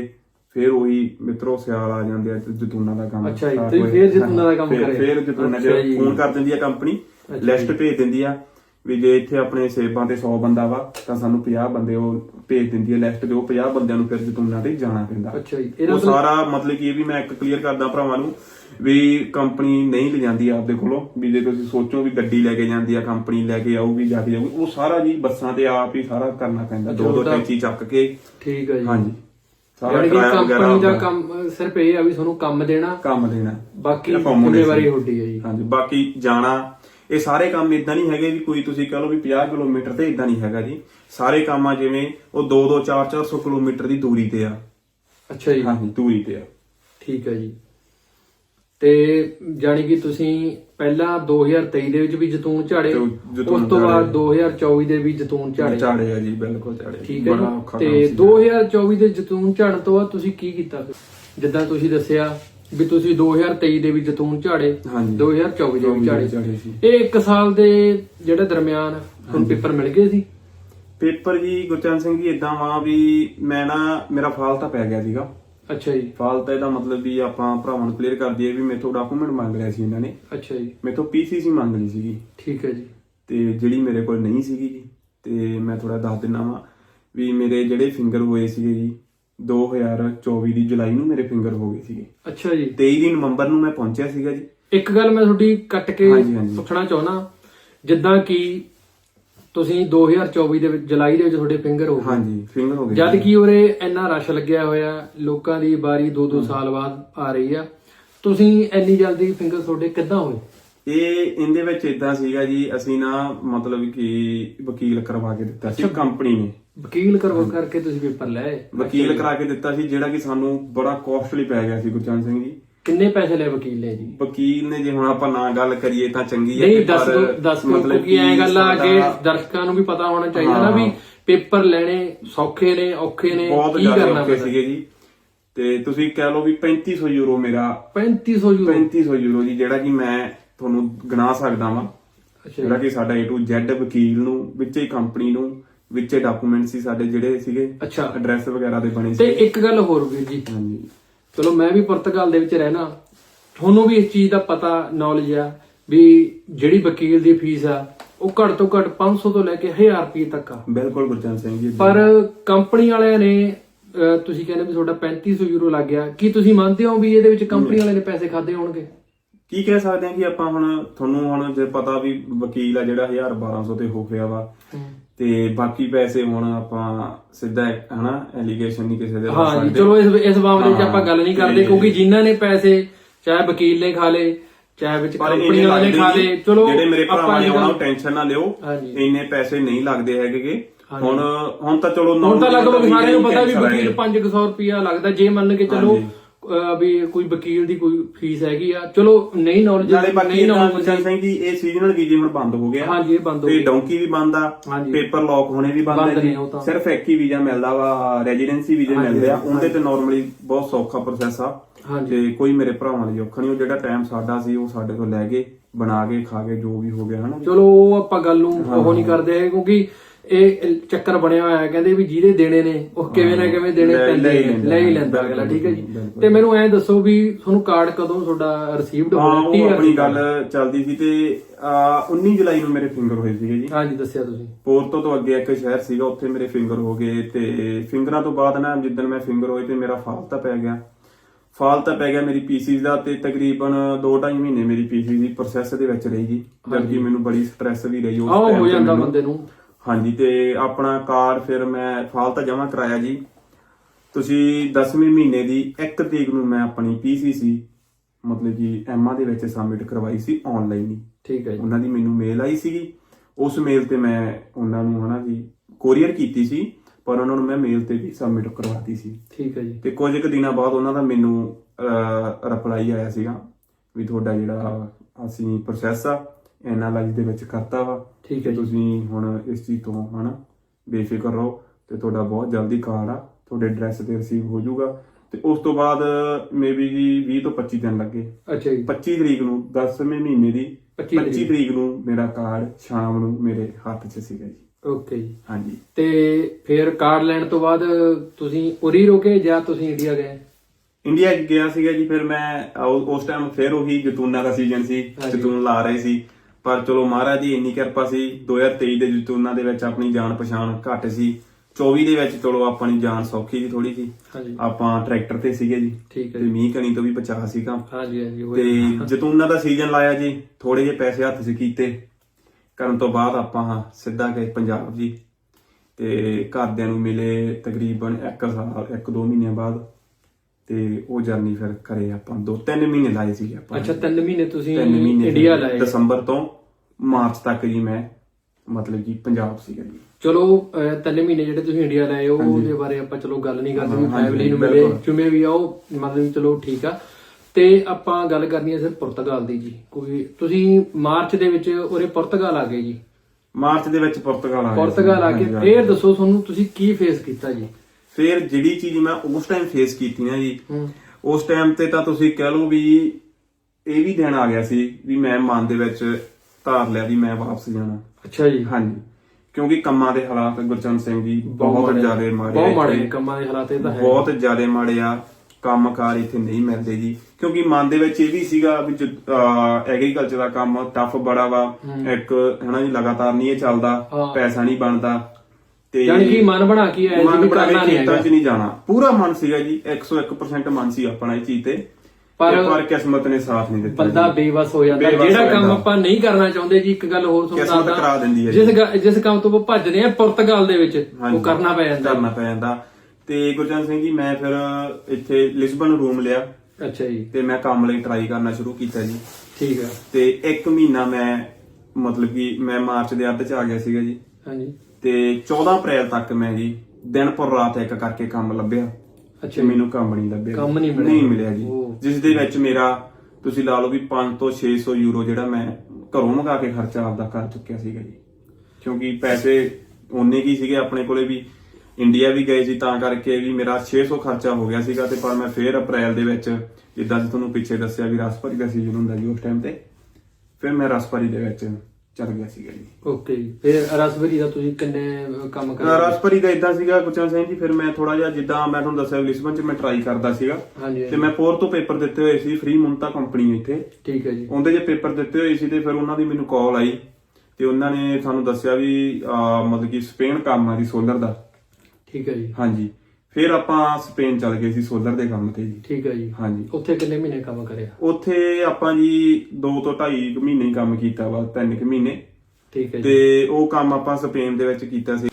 ਫਿਰ ਉਹੀ ਮਿੱਤਰੋ ਸਿਆਲ ਆ ਜਾਂਦੇ ਆ ਤੇ ਜਤੂਨਾਂ ਦਾ ਕੰਮ ਅੱਛਾ ਜੀ, ਹੋਏ। ਫਿਰ ਜੈਤੂਨਾਂ ਦਾ ਕੰਮ ਕਰਿਆ। ਫਿਰ ਜਤੂਨਾਂ ਜੀ। ਫੋਨ ਕਰ ਦਿੰਦੀ ਆ ਕੰਪਨੀ ਲਿਸਟ। ਭੇਜ ਦਿੰਦੀ ਆ ਵੀ ਜੇ ਇੱਥੇ ਆਪਣੇ ਸੇਬਾਂ ਤੇ 100 ਬੰਦਾ ਵਾ ਤਾਂ ਸਾਨੂੰ 50 ਬੰਦੇ ਉਹ ਭੇਜ ਦਿੰਦੀ ਆ ਲਿਸਟ ਤੇ ਉਹ 50 ਬੰਦਿਆਂ ਨੂੰ ਫਿਰ ਜਤੂਨਾਂ ਤੇ ਜਾਣਾ ਪੈਂਦਾ। ਅੱਛਾ ਜੀ ਇਹਦਾ ਉਹ ਸਾਰਾ ਮਤਲਬ ਕਿ ਇਹ ਵੀ ਮੈਂ ਇੱਕ ਕਲੀਅਰ ਕਰਦਾ ਭਰਾਵਾਂ ਨੂੰ ਵੀ ਕੰਪਨੀ ਨਹੀਂ ਲਿਜਾਂਦੀ ਆਪਦੇ ਕੋਲੋਂ ਵੀ ਜੇ ਤੁਸੀਂ ਸੋਚੋ ਵੀ ਗੱਡੀ ਲੈ ਕੇ ਜਾਂਦੀ ਆ ਕੰਪਨੀ ਲੈ ਕੇ ਆਊਗੀ ਜਾ ਕੇ ਜਾਊਗੀ ਉਹ ਸਾਰਾ ਜੀ ਬੱਸਾਂ ਤੇ ਆਪ ਹੀ ਸਾਰਾ ਕਰਨਾ ਪੈਂਦਾ ਦੋ ਦੋ ਟੈਚੀ ਚੱਕ ਕੇ। ਠੀਕ ਹੈ ਜੀ। ਹਾਂਜੀ। ਸਾਰਾ ਕਿਰਾਇਆ ਵਗੈਰਾ ਕੰਪਨੀ ਦਾ ਕੰਮ ਸਿਰਫ ਇਹ ਆ ਵੀ ਤੁਹਾਨੂੰ ਕੰਮ ਦੇਣਾ ਕੰਮ ਦੇਣਾ। ਬਾਕੀ। ਜ਼ਿੰਮੇਵਾਰੀ ਤੁਹਾਡੀ ਹੈ ਜੀ। ਹਾਂਜੀ ਬਾਕੀ ਜਾਣਾ ਇਹ ਸਾਰੇ ਕੰਮ ਇਦਾਂ ਨਹੀਂ ਹੈਗੇ ਵੀ ਕੋਈ ਤੁਸੀਂ ਕਹ ਲਓ ਵੀ 50 ਕਿਲੋਮੀਟਰ ਤੇ ਇਦਾਂ ਨਹੀਂ ਹੈਗਾ ਜੀ। ਸਾਰੇ ਕੰਮ ਆ ਜਿਵੇਂ ਉਹ 2 2 4 400 ਕਿਲੋਮੀਟਰ ਦੀ ਦੂਰੀ ਤੇ ਆ। ਅੱਛਾ ਜੀ। ਹਾਂਜੀ ਦੂਰੀ ਤੇ ਆ। ਠੀਕ ਹੈ ਜੀ। ਤੇ ਜਾਣੀ ਕਿ ਤੁਸੀਂ ਪਹਿਲਾਂ 2023 ਦੇ ਵਿੱਚ ਵੀ ਜਤੂਨ ਝਾੜੇ ਉਸ ਤੋਂ ਬਾਅਦ ਝਾੜੇ। 2024 ਦੇ ਵੀ ਜਤੂਨ ਝਾੜੇ। ਝਾੜੇ ਆ ਜੀ ਬਿਲਕੁਲ ਝਾੜੇ ਠੀਕ ਹੈ ਤੇ ਕੰਮ ਸੀ। 2024 ਦੇ ਜਤੂਨ ਝਾੜਨ ਤੋਂ ਬਾਅਦ ਤੁਸੀਂ ਕੀ ਕੀਤਾ? ਜਿੱਦਾਂ ਤੁਸੀਂ ਦੱਸਿਆ ਵੀ ਤੁਸੀਂ 2023 ਦੇ ਵੀ ਜਤੂਨ ਝਾੜੇ ਹਾਂਜੀ। 2024 ਦੇ ਵੀ ਝਾੜੇ। ਝਾੜੇ ਸੀ। ਇਹ ਇੱਕ ਸਾਲ ਦੇ ਜਿਹੜੇ ਦਰਮਿਆਨ ਤੁਹਾਨੂੰ ਪੇਪਰ ਮਿਲ ਗਏ ਸੀ? ਪੇਪਰ ਜੀ ਗੁਰਚਰਨ ਸਿੰਘ ਜੀ ਇਦਾਂ ਵਾ ਵੀ ਮੈਂ ਨਾ ਮੇਰਾ ਫਾਲਤਾ ਪੈ ਗਿਆ ਸੀਗਾ। ਅੱਛਾ ਜੀ। ਫਾਲਤਾ ਇਹਦਾ ਮਤਲਬ ਵੀ ਆਪਾਂ ਭਰਾਵਾਂ ਨੂੰ ਕਲੀਅਰ ਕਰ ਦਈਏ ਵੀ ਮੇਥੋਂ ਡਾਕੂਮੈਂਟ ਮੰਗ ਲਿਆ ਸੀ ਇਹਨਾਂ ਨੇ। ਅੱਛਾ ਜੀ। ਮੇਥੋਂ ਪੀਸੀਸੀ ਮੰਗ ਲਈ ਸੀਗੀ। ਠੀਕ ਹੈ ਜੀ। ਤੇ ਜਿਹੜੀ ਮੇਰੇ ਕੋਲ ਨਹੀਂ ਸੀਗੀ ਜੀ ਤੇ ਮੈਂ ਥੋੜਾ ਦੱਸ ਦਿੰਨਾ ਵਾਂ ਵੀ ਮੇਰੇ ਜਿਹੜੇ ਫਿੰਗਰ ਹੋਏ ਸੀਗੇ ਜੀ 2024 ਦੀ ਜੁਲਾਈ ਨੂੰ ਮੇਰੇ ਫਿੰਗਰ ਹੋ ਗਏ ਸੀਗੇ। ਅੱਛਾ ਜੀ। 23 ਦੀ ਨਵੰਬਰ ਨੂੰ ਮੈਂ ਪਹੁੰਚਿਆ ਸੀਗਾ ਜੀ। ਇੱਕ ਗੱਲ ਮੈਂ ਤੁਹਾਡੀ ਕੱਟ ਕੇ ਹਾਂਜੀ, ਹਾਂਜੀ। ਪੁੱਛਣਾ ਚਾਹੁੰਦਾ ਜਿੱਦਾਂ ਕਿ ਤੁਸੀਂ 2024 ਦੇ ਵਿੱਚ ਜੁਲਾਈ ਦੇ ਵਿੱਚ ਤੁਹਾਡੇ ਫਿੰਗਰ ਹੋ ਗਏ। ਹਾਂਜੀ ਫਿੰਗਰ ਹੋ ਗਏ ਜਦ। ਕਿ ਉਰੇ ਇੰਨਾ ਰਸ਼ ਲੱਗਿਆ ਹੋਇਆ ਲੋਕਾਂ ਦੀ ਵਾਰੀ 2-2 ਸਾਲ ਬਾਅਦ ਆ ਰਹੀ ਆ। ਤੁਸੀਂ ਇੰਨੀ ਜਲਦੀ ਫਿੰਗਰ ਤੁਹਾਡੇ ਕਿੱਦਾਂ ਹੋਏ? ਇਹ ਇਹਦੇ ਵਿੱਚ ਇਦਾਂ ਸੀਗਾ ਜੀ ਅਸੀਂ ਨਾ ਮਤਲਬ ਕਿ ਵਕੀਲ ਕਰਵਾ ਕੇ ਦਿੱਤਾ ਸੀ ਕੰਪਨੀ ਨੇ। ਵਕੀਲ ਕਰਵਾ ਕਰਕੇ ਤੁਸੀਂ ਪੇਪਰ ਲਏ? ਵਕੀਲ ਕਰਾ ਕੇ ਦਿੱਤਾ ਸੀ ਜਿਹੜਾ ਕਿ ਸਾਨੂੰ ਬੜਾ ਕਾਸਟਲੀ ਪੈ ਗਿਆ ਸੀ ਗੁਰਚਰਨ ਸਿੰਘ ਜੀ। ਕਿੰਨੇ ਪੈਸੇ ਲਏ ਵਕੀਲ ਨੇ ਜੀ? ਵਕੀਲ ਨੇ ਜੇ ਹੁਣ ਆਪਾਂ ਨਾ ਗੱਲ ਕਰੀਏ ਤਾਂ ਚੰਗੀ ਹੈ ਨਹੀਂ ਕਿ ਦੱਸ ਦੋ ਦੱਸ ਮਤਲਬ ਕਿਉਂਕਿ ਐ ਗੱਲ ਆ ਕਿ ਦਰਸ਼ਕਾਂ ਨੂੰ ਵੀ ਪਤਾ ਹੋਣਾ ਚਾਹੀਦਾ ਨਾ ਵੀ ਪੇਪਰ ਲੈਣੇ ਸੌਖੇ ਨੇ ਔਖੇ ਨੇ ਬਹੁਤ ਕੀ ਜ਼ਿਆਦਾ ਕਰਨਾ ਔਖੇ ਸੀਗੇ ਜੀ। ਤੇ ਤੁਸੀਂ ਕਹਿ ਲਓ ਵੀ 3500 ਯੂਰੋ ਮੇਰਾ 3500 ਯੂਰੋ? 3500 ਯੂਰੋ ਜੀ ਜਿਹੜਾ ਕਿ ਮੈਂ ਤੁਹਾਨੂੰ ਗਿਣਾ ਸਕਦਾ ਵਾਂ। ਜਿਹੜਾ ਕਿ ਸਾਡਾ A to Z ਵਕੀਲ ਨੂੰ ਵਿੱਚੇ ਹੀ ਕੰਪਨੀ ਨੂੰ ਵਿੱਚੇ ਡਾਕੂਮੈਂਟ ਸੀ ਸਾਡੇ ਜਿਹੜੇ ਸੀਗੇ ਅੱਛਾ। ਐਡਰੈਸ ਵਗੈਰਾ ਦੇ ਬਣੇ ਤੇ ਸੀ ਇੱਕ ਗੱਲ ਹੋਰ ਵੀਰ ਜੀ। ਹਾਂਜੀ। ਚਲੋ ਮੈਂ ਵੀ ਪੁਰਤਗਾਲ ਦੇ ਵਿੱਚ ਰਹਿਣਾ। ਤੁਹਾਨੂੰ ਵੀ ਇਸ ਚੀਜ਼ ਦਾ ਪਤਾ ਨੌਲੇਜ ਆ ਵੀ ਜਿਹੜੀ ਵਕੀਲ ਦੀ ਫੀਸ ਆ ਉਹ ਘੱਟ ਤੋਂ ਘੱਟ 500 ਤੋਂ ਲੈ ਕੇ 1000 ਰੁਪਏ ਤੱਕ ਆ। ਬਿਲਕੁਲ ਗੁਰਚਰਨ ਸਿੰਘ ਜੀ। ਪਰ ਕੰਪਨੀ ਵਾਲਿਆਂ ਨੇ ਅਹ, ਤੁਸੀਂ ਕਹਿੰਦੇ ਵੀ ਤੁਹਾਡਾ 3500 ਯੂਰੋ ਲੱਗ ਗਿਆ। ਕੀ ਤੁਸੀਂ ਮੰਨਦੇ ਹੋ ਵੀ ਇਹਦੇ ਵਿੱਚ ਕੰਪਨੀ ਵਾਲਿਆਂ ਨੇ ਪੈਸੇ ਖਾਦੇ ਹੋਣਗੇ? ਕੀ ਕਹਿ ਸਕਦੇ ਹਾਂ ਕਿ ਆਪਾਂ ਹੁਣ ਤੁਹਾਨੂੰ ਹੁਣ ਜੇ ਪਤਾ ਵੀ ਵਕੀਲ ਆ ਜਿਹੜਾ 1000 1200 ਤੇ ਹੋ ਗਿਆ ਵਾ। ਤੇ ਬਾਕੀ ਪੈਸੇ ਹੁਣ ਆਪਾਂ ਸਿੱਧਾ ਹਨਾ ਐਲੀਗੇਸ਼ਨ ਨਹੀਂ ਕਿਸੇ ਦੇ ਲਾ ਹਾਂ ਜੀ ਸਕਦੇ। ਚਲੋ ਇਸ ਇਸ ਮਾਮਲੇ 'ਚ ਆਪਾਂ ਗੱਲ ਨਹੀਂ ਕਰਦੇ ਕਿਉਂਕਿ ਜਿਨ੍ਹਾਂ ਨੇ ਪੈਸੇ ਚਾਹੇ ਵਕੀਲ ਨੇ ਖਾ ਲਏ ਚਾਹੇ ਵਿੱਚ ਪਰ ਕੰਪਨੀ ਇੰਨੇ ਵਾਲਿਆਂ ਨੇ ਖਾ ਲਏ ਚਲੋ ਜਿਹੜੇ ਮੇਰੇ ਭਰਾਵਾਂ ਨੇ ਜਿਹੜਾ- ਆਉਣਾ ਉਹ ਟੈਨਸ਼ਨ ਨਾ ਲਿਓ ਹਾਂਜੀ। ਇੰਨੇ ਪੈਸੇ ਨਹੀਂ ਲੱਗਦੇ ਹੈਗੇਗੇ ਹਾਂਜੀ। ਹੁਣ ਹੁਣ ਤਾਂ ਚਲੋ ਹੁਣ ਤਾਂ ਲਗਭਗ ਸਾਰਿਆਂ ਨੂੰ ਪਤਾ ਵੀ ਵਕੀਲ ਹੈਗੇ। 500 ਰੁਪਿਆ ਲੱਗਦਾ ਜੇ ਮੰਨ ਕੇ ਚਲੋ ਹਾਂਜੀ। ਵੀ ਕੋਈ ਵਕੀਲ ਦੀ ਕੋਈ ਫੀਸ ਹੈਗੀ ਆ। ਚਲੋ ਨਹੀਂ ਨੌਲੇਜ ਨਾਲੇ ਬਾਕੀ ਨਹੀਂ knowledge ਗੁਰਚਰਨ ਸਿੰਘ ਜੀ ਇਹ ਸੀਜ਼ਨਲ ਵੀਜ਼ੇ ਹੁਣ ਬੰਦ ਹੋ ਗਿਆ। ਹਾਂਜੀ ਇਹ ਬੰਦ ਹੋ ਤੇ ਡੌਂਕੀ ਵੀ ਬੰਦ ਆ ਹਾਂਜੀ। ਪੇਪਰ ਲੌਕ ਹੋਣੇ ਵੀ ਬੰਦ ਬੰਦ ਹੈ ਜੀ। ਨੇ ਉਹ ਤਾਂ। ਸਿਰਫ ਇੱਕ ਹੀ ਵੀਜ਼ਾ ਮਿਲਦਾ ਵਾ ਰੈਜ਼ੀਡੈਂਸੀ ਵੀਜ਼ੇ ਮਿਲਦੇ ਆ। ਉਹਦੇ ਤੇ ਨਾਰਮਲੀ ਬਹੁਤ ਸੌਖਾ ਪ੍ਰੋਸੈਸ ਆ। ਹਾਂਜੀ। ਤੇ ਕੋਈ ਮੇਰੇ ਭਰਾਵਾਂ ਲਈ ਔਖਾ ਨਹੀਂ ਉਹ ਜਿਹੜਾ ਟਾਈਮ ਸਾਡਾ ਸੀ ਉਹ ਸਾਡੇ ਤੋਂ ਲੈ ਕੇ ਬਣਾ ਕੇ ਖਾ ਕੇ ਜੋ ਵੀ ਹੋ ਗਿਆ ਹਨਾ ਚਲੋ ਉਹ ਆਪਾਂ ਗੱਲ ਨੂੰ ਉਹ ਨਹੀਂ ਕਰਦੇ ਹੈਗੇ ਕਿਉਂਕਿ ਇਹ ਚੱਕਰ ਬਣਿਆ ਹੋਇਆ ਹੈ ਕਹਿੰਦੇ ਵੀ ਜਿਹਦੇ ਦੇਣੇ ਨੇ ਉਹ ਕਿਵੇਂ ਨਾ ਕਿਵੇਂ ਦੇਣੇ ਪੈਂਦੇ ਲੈ ਹੀ ਲੈਂਦਾ, ਹੀ ਅਗਲਾ ਠੀਕ ਹੈ ਜੀ। ਤੇ ਮੈਨੂੰ ਐਂ ਦੱਸੋ ਵੀ ਤੁਹਾਨੂੰ ਕਾਰਡ ਕਦੋਂ ਤੁਹਾਡਾ ਰਿਸੀਵਡ ਹਾਂ ਹੋਇਆ ਉਹ ਆਪਣੀ ਗੱਲ ਚੱਲਦੀ ਸੀ ਤੇ ਅਹ, 19 ਜੁਲਾਈ ਨੂੰ ਮੇਰੇ ਫਿੰਗਰ ਹੋਏ ਸੀਗੇ ਜੀ। ਹਾਂਜੀ ਦੱਸਿਆ ਤੁਸੀਂ। ਪੋਰਟੋ ਤੋਂ ਅੱਗੇ ਇੱਕ ਸ਼ਹਿਰ ਸੀਗਾ ਉੱਥੇ ਮੇਰੇ ਫਿੰਗਰ ਹੋ ਗਏ ਤੇ ਫਿੰਗਰਾਂ ਤੋਂ ਬਾਅਦ ਨਾ ਜਿੱਦਣ ਮੈਂ ਫਿੰਗਰ ਹੋਏ ਤੇ ਮੇਰਾ ਫਾਲਤਾ ਪੈ ਗਿਆ। ਫਾਲਤਾ ਪੈ ਗਿਆ ਮੇਰੀ ਪੀਸੀ ਦਾ ਤੇ ਤਕਰੀਬਨ 2.5 ਮਹੀਨੇ ਮੇਰੀ ਪੀਸੀ ਦੀ ਪ੍ਰੋਸੈਸ ਦੇ ਵਿੱਚ ਰਹੀ ਜੀ। ਜਦਕਿ ਮੈਨੂੰ ਬੜੀ ਸਟ੍ਰੈਸ ਵੀ ਰਹੀ time ਹੋ ਜਾਂਦਾ। ਬੰਦੇ ਨੂੰ। ਹਾਂਜੀ ਤੇ ਆਪਣਾ ਕਾਰਡ ਫਿਰ ਮੈਂ ਫਾਲਤਾ ਜਮ੍ਹਾਂ ਕਰਾਇਆ ਜੀ। ਤੁਸੀਂ 10ਵੇਂ ਮਹੀਨੇ ਦੀ 1 ਤਰੀਕ ਨੂੰ ਮੈਂ ਆਪਣੀ ਪੀਸੀਸੀ ਮਤਲਬ ਕਿ ਐਮਆ ਦੇ ਵਿੱਚ ਸਬਮਿਟ ਕਰਵਾਈ ਸੀ ਆਨਲਾਈਨ ਹੀ। ਠੀਕ ਹੈ ਜੀ। ਉਹਨਾਂ ਦੀ ਮੈਨੂੰ ਮੇਲ ਆਈ ਸੀਗੀ। ਉਸ ਮੇਲ ਤੇ ਮੈਂ ਉਹਨਾਂ ਨੂੰ ਹਨਾ ਜੀ ਕੋਰੀਅਰ ਕੀਤੀ ਸੀ ਪਰ ਉਹਨਾਂ ਨੂੰ ਮੈਂ ਮੇਲ ਤੇ ਵੀ ਸਬਮਿਟ ਕਰਵਾਤੀ ਸੀ। ਠੀਕ ਹੈ ਜੀ। ਤੇ ਕੁਝ ਕੁ ਦਿਨਾਂ ਬਾਅਦ ਉਹਨਾਂ ਦਾ ਮੈਨੂੰ ਰਿਪਲਾਈ ਆਇਆ ਸੀਗਾ ਵੀ ਤੁਹਾਡਾ ਜਿਹੜਾ ਅਸੀਂ ਪ੍ਰੋਸੈਸ ਆ ਐਨਾਲਾਈਜ਼ ਦੇ ਵਿੱਚ ਕਰਤਾ ਵਾ। ਠੀਕ ਹੈ ਜੀ। ਤੁਸੀਂ ਹੁਣ ਇਸ ਚੀਜ਼ ਤੋਂ ਹਨਾ ਬੇਫਿਕਰ ਰਹੋ ਤੇ ਤੁਹਾਡਾ ਬਹੁਤ ਜਲਦੀ ਕਾਰਡ ਆ। ਤੁਹਾਡੇ ਐਡਰੈਸ ਤੇ ਰਿਸੀਵ ਹੋ ਜਾਊਗਾ। ਤੇ ਉਸ ਤੋਂ ਬਾਅਦ ਮੇਬੀ ਜੀ 20 ਤੋਂ 25 ਦਿਨ ਲੱਗੇ। ਅੱਛਾ ਜੀ। 25 ਤਰੀਕ ਨੂੰ 10ਵੇਂ ਮਹੀਨੇ ਦੀ 25 25 ਤਰੀਕ। ਨੂੰ ਮੇਰਾ ਕਾਰਡ ਸ਼ਾਮ ਨੂੰ ਮੇਰੇ ਹੱਥ 'ਚ ਸੀਗਾ ਜੀ। ਓਕੇ ਜੀ। ਹਾਂਜੀ। ਤੇ ਫਿਰ ਕਾਰਡ ਲੈਣ ਤੋਂ ਬਾਅਦ ਤੁਸੀਂ ਉਰੀ ਰੋਕੇ ਜਾਂ ਤੁਸੀਂ ਇੰਡੀਆ ਗਏ? ਇੰਡੀਆ ਗਿਆ ਸੀਗਾ ਜੀ ਫਿਰ ਮੈਂ ਉਸ ਟਾਈਮ ਫਿਰ ਉਹੀ ਜਤੂਨਾ ਦਾ ਸੀਜ਼ਨ ਸੀ। ਜਤੂਨ ਲਾ ਰਹੇ ਸੀ। ਪਰ ਚਲੋ ਮਹਾਰਾਜ ਦੀ ਇੰਨੀ ਕਿਰਪਾ ਸੀ 2023 ਦੇ ਜਤੂਨਾ ਦੇ ਵਿੱਚ ਆਪਣੀ ਜਾਣ ਪਛਾਣ ਘੱਟ ਸੀ। 24 ਦੇ ਵਿੱਚ ਚਲੋ ਆਪਣੀ ਜਾਨ ਸੌਖੀ ਸੀ ਥੋੜੀ ਸੀ ਹਾਂਜੀ। ਆਪਾਂ ਟਰੈਕਟਰ ਤੇ ਸੀਗੇ ਜੀ। ਠੀਕ ਹੈ ਤੇ ਜੀ। ਮੀਂਹ ਕਣੀ ਤੋਂ ਵੀ ਬਚਾ ਸੀਗਾ। ਹਾਂਜੀ ਤੇ ਜਤੂਨਾ ਦਾ ਸੀਜ਼ਨ ਲਾਇਆ ਜੀ ਥੋੜੇ ਜਿਹੇ ਪੈਸੇ ਹੱਥ 'ਚ ਕੀਤੇ। ਕਰਨ ਤੋਂ ਬਾਅਦ ਆਪਾਂ ਸਿੱਧਾ ਗਏ ਪੰਜਾਬ ਜੀ। ਤੇ ਘਰਦਿਆਂ ਨੂੰ ਮਿਲੇ ਤਕਰੀਬਨ 1 ਸਾਲ 1-2 ਮਹੀਨਿਆਂ ਬਾਅਦ। ਤੇ ਉਹ ਜਰਨੀ ਫਿਰ ਕਰੇ ਆਪਾਂ 2-3 ਮਹੀਨੇ ਲਾਏ ਸੀਗੇ ਆਪਾਂ। ਅੱਛਾ 3 ਮਹੀਨੇ ਤੁਸੀਂ ਤਿੰਨ ਮਹੀਨੇ ਇੰਡੀਆ ਲਾਏ। ਦਸੰਬਰ ਤੋਂ ਮਾਰਚ ਤੱਕ ਜੀ ਮੈਂ ਮਤਲਬ ਕਿ ਪੰਜਾਬ ਸੀਗਾ ਜੀ। ਚਲੋ ਅਹ, ਤਿੰਨ ਮਹੀਨੇ ਜਿਹੜੇ ਤੁਸੀਂ ਇੰਡੀਆ ਲਾਏ ਉਹ। ਉਹਦੇ ਬਾਰੇ ਆਪਾਂ ਚਲੋ ਗੱਲ ਨਹੀਂ ਕਰਦੇ ਵੀ ਫੈਮਿਲੀ ਨੂੰ ਮਿਲੇ। ਜਿਵੇਂ ਵੀ ਆ ਉਹ ਮਤਲਬ ਚਲੋ ਠੀਕ ਆ। ਤੇ ਆਪਾਂ ਗੱਲ ਕਰਨੀ ਹੈ ਸਿਰ ਪੁਰਤਗਾਲ ਦੀ ਜੀ। ਕੋਈ ਤੁਸੀਂ ਮਾਰਚ ਦੇ ਵਿੱਚ ਉਰੇ ਪੁਰਤਗਾਲ ਆ ਗਏ ਜੀ। ਮਾਰਚ ਦੇ ਵਿੱਚ ਪੁਰਤਗਾਲ ਆ ਸੀ। ਪੁਰਤਗਾਲ ਆ ਕੇ ਫੇਰ ਦੱਸੋ ਤੁਹਾਨੂੰ ਤੁਸੀਂ ਕੀ ਫੇਸ ਕੀਤਾ ਜੀ? ਫਿਰ ਜਿਹੜੀ ਚੀਜ਼ ਮੈਂ ਉਸ ਟਾਈਮ ਫੇਸ ਕੀਤੀ ਨਾ ਜੀ ਉਸ ਟਾਈਮ ਤੇ ਤਾਂ ਤੁਸੀਂ ਕਹਿ ਲਓ ਵੀ ਇਹ ਵੀ ਦਿਨ ਆ ਗਿਆ ਸੀ ਵੀ ਮੈਂ ਮਨ ਦੇ ਵਿੱਚ ਧਾਰ ਲਿਆ ਵੀ ਮੈਂ ਵਾਪਸ ਜਾਣਾ। ਅੱਛਾ ਜੀ। ਹਾਂਜੀ। ਕਿਉਂਕਿ ਕੰਮਾਂ ਦੇ ਹਾਲਾਤ ਗੁਰਚਰਨ ਸਿੰਘ ਜੀ ਬਹੁਤ। ਜ਼ਿਆਦਾ ਮਾੜੇ ਬਹੁਤ ਮਾੜੇ ਕੰਮਾਂ ਦੇ ਹਾਲਾਤ ਇਹ ਤਾਂ ਹੈ ਬਹੁਤ ਜ਼ਿਆਦਾ ਮਾੜੇ ਆ। ਕੰਮਕਾਰ ਇੱਥੇ ਨਹੀਂ ਮਿਲਦੇ ਜੀ। ਕਿਉਂਕਿ ਮਨ ਦੇ ਵਿੱਚ ਇਹ ਵੀ ਸੀਗਾ ਵੀ ਐਗਰੀਕਲਚਰ ਦਾ ਕੰਮ ਟਫ ਬੜਾ ਵਾ। ਇੱਕ ਹਨਾ ਜੀ ਲਗਾਤਾਰ ਨਹੀਂ ਇਹ ਚੱਲਦਾ। ਪੈਸਾ ਨਹੀਂ ਬਣਦਾ। ਤੇ ਜਾਣੀ ਕਿ ਮਨ ਬਣਾ ਕੇ ਆਏ ਸੀ ਮਨ ਵੀ ਬਣਾ ਕੇ ਕਰਨਾ ਨਹੀਂ ਖੇਤਾਂ ਹੈਗਾ। 'ਚ ਨਹੀਂ ਜਾਣਾ। ਪੂਰਾ ਮਨ ਸੀਗਾ ਜੀ 101% ਮਨ ਸੀ ਆਪਣਾ ਇਹ ਚੀਜ਼ ਤੇ। ਪਰ- ਪਰ ਪਰ ਕਿਸਮਤ ਨੇ ਸਾਥ ਨਹੀਂ ਦਿੱਤਾ ਬੰਦਾ ਜੀ। ਬੇਵਸ ਹੋ ਜਾਂਦਾ। ਬੇਵੱਸ ਜਿਹੜਾ ਹੋ ਕੰਮ ਜਾਂਦਾ। ਆਪਾਂ ਨਹੀਂ ਕਰਨਾ ਚਾਹੁੰਦੇ ਜੀ ਇੱਕ ਗੱਲ ਹੋਰ ਤੁਹਾਨੂੰ ਕਿਸਮਤ ਕਰਾ ਦਿੰਦੀ ਹੈ ਜਿਸ ਗ- ਜਿਸ ਕੰਮ ਤੋਂ ਆਪਾਂ ਭੱਜਦੇ ਆ ਪੁਰਤਗਾਲ ਦੇ ਵਿੱਚ ਹਾਂਜੀ। ਉਹ ਕਰਨਾ ਪੈ ਜਾਂਦਾ। ਕਰਨਾ ਪੈ ਜਾਂਦਾ। ਤੇ ਗੁਰਚਰਨ ਸਿੰਘ ਜੀ ਮੈਂ ਫਿਰ ਇੱਥੇ ਲਿਸਬਨ ਰੂਮ ਲਿਆ। ਅੱਛਾ ਜੀ। ਤੇ ਮੈਂ ਕੰਮ ਲਈ ਟਰਾਈ ਕਰਨਾ ਸ਼ੁਰੂ ਕੀਤਾ ਜੀ। ਠੀਕ ਆ। ਤੇ ਇੱਕ ਮਹੀਨਾ ਮੈਂ ਮਤਲਬ ਕਿ ਮੈਂ ਮਾਰਚ ਦੇ ਅੱਧ ਚ ਆ ਗਿਆ ਸੀਗਾ ਜੀ। ਹਾਂਜੀ। ਤੇ 14 ਅਪ੍ਰੈਲ ਤੱਕ ਮੈਂ ਜੀ ਦਿਨ ਪਰ ਰਾਤ ਇੱਕ ਕਰਕੇ ਕੰਮ ਲੱਭਿਆ ਅੱਛਾ ਮੈਨੂੰ ਕੰਮ ਨਹੀਂ ਲੱਭਿਆ ਕੰਮ ਨਹੀਂ ਮਿਲਿਆ। ਨਹੀਂ ਮਿਲਿਆ ਜੀ ਓਹ। ਜਿਸ ਦੇ ਵਿੱਚ ਮੇਰਾ ਤੁਸੀਂ ਲਾ ਲਓ ਵੀ 5 ਤੋਂ 600 ਯੂਰੋ ਜਿਹੜਾ ਮੈਂ ਘਰੋਂ ਮੰਗਾ ਕੇ ਖਰਚਾ ਆਪਦਾ ਕਰ ਚੁੱਕਿਆ ਸੀਗਾ ਜੀ ਕਿਉਂਕਿ ਪੈਸੇ ਉਹਨੇ ਕੀ ਸੀਗੇ ਆਪਣੇ ਕੋਲੇ ਵੀ ਇੰਡੀਆ ਵੀ ਗਏ ਸੀ ਤਾਂ ਕਰਕੇ ਵੀ ਮੇਰਾ 600 ਖਰਚਾ ਹੋ ਗਿਆ ਸੀਗਾ ਤੇ ਪਰ ਮੈਂ ਫੇਰ ਅਪ੍ਰੈਲ ਦੇ ਵਿੱਚ ਜਿੱਦਾਂ ਤੁਹਾਨੂੰ ਪਿੱਛੇ ਦੱਸਿਆ ਵੀ ਰਸਪਰੀ ਦਾ ਸੀਜ਼ਨ ਹੁੰਦਾ ਜੀ ਉਸ ਟਾਈਮ ਤੇ ਫਿਰ ਮੈਂ ਰਸਪਰੀ ਦੇ ਵਿੱਚ ਚੱਲ ਗਿਆ ਸੀਗਾ ਜੀ। ਓਕੇ ਜੀ। ਫਿਰ ਰਸਬੇਰੀ ਦਾ ਤੁਸੀਂ ਕਿੰਨੇ ਕੰਮ ਕਰੇ ਰਸਪਰੀ ਦਾ ਇਦਾਂ ਸੀਗਾ ਗੁਰਚਰਨ ਸਿੰਘ ਜੀ ਫਿਰ ਮੈਂ ਥੋੜਾ ਜਿਹਾ ਜਿੱਦਾਂ ਮੈਂ ਤੁਹਾਨੂੰ ਦੱਸਿਆ ਲਿਸਬਨ ਚ ਮੈਂ ਟਰਾਈ ਕਰਦਾ ਸੀਗਾ। ਹਾਂਜੀ ਤੇ ਮੈਂ ਪੋਰ ਤੋਂ ਪੇਪਰ ਦਿੱਤੇ ਹੋਏ ਸੀ ਫ੍ਰੀ ਮੁੰਤਾ ਕੰਪਨੀ ਇੱਥੇ। ਠੀਕ ਹੈ ਜੀ। ਉਹਦੇ ਜੇ ਪੇਪਰ ਦਿੱਤੇ ਹੋਏ ਸੀ ਤੇ ਫਿਰ ਉਹਨਾਂ ਦੀ ਮੈਨੂੰ ਕਾਲ ਆਈ। ਤੇ ਉਹਨਾਂ ਨੇ ਸਾਨੂੰ ਦੱਸਿਆ ਵੀ ਮਤਲਬ ਕਿ ਸਪੇਨ ਕੰਮ ਆ ਜੀ ਸੋਲਰ ਦਾ। ਠੀਕ ਹੈ ਜੀ। ਹਾਂਜੀ। ਫਿਰ ਆਪਾਂ ਸਪੇਨ ਚੱਲ ਗਏ ਸੀ ਸੋਲਰ ਦੇ ਕੰਮ ਤੇ ਜੀ। ਠੀਕ ਹੈ ਜੀ। ਹਾਂਜੀ। ਉੱਥੇ ਕਿੰਨੇ ਮਹੀਨੇ ਕੰਮ ਕਰਿਆ? ਉੱਥੇ ਆਪਾਂ ਜੀ 2 ਤੋਂ 2.5 ਮਹੀਨੇ ਹੀ ਕੰਮ ਕੀਤਾ ਵਾ 3 ਕੁ ਮਹੀਨੇ। ਠੀਕ ਹੈ ਜੀ। ਤੇ ਉਹ ਕੰਮ ਆਪਾਂ ਸਪੇਨ ਦੇ ਵਿੱਚ ਕੀਤਾ ਸੀ।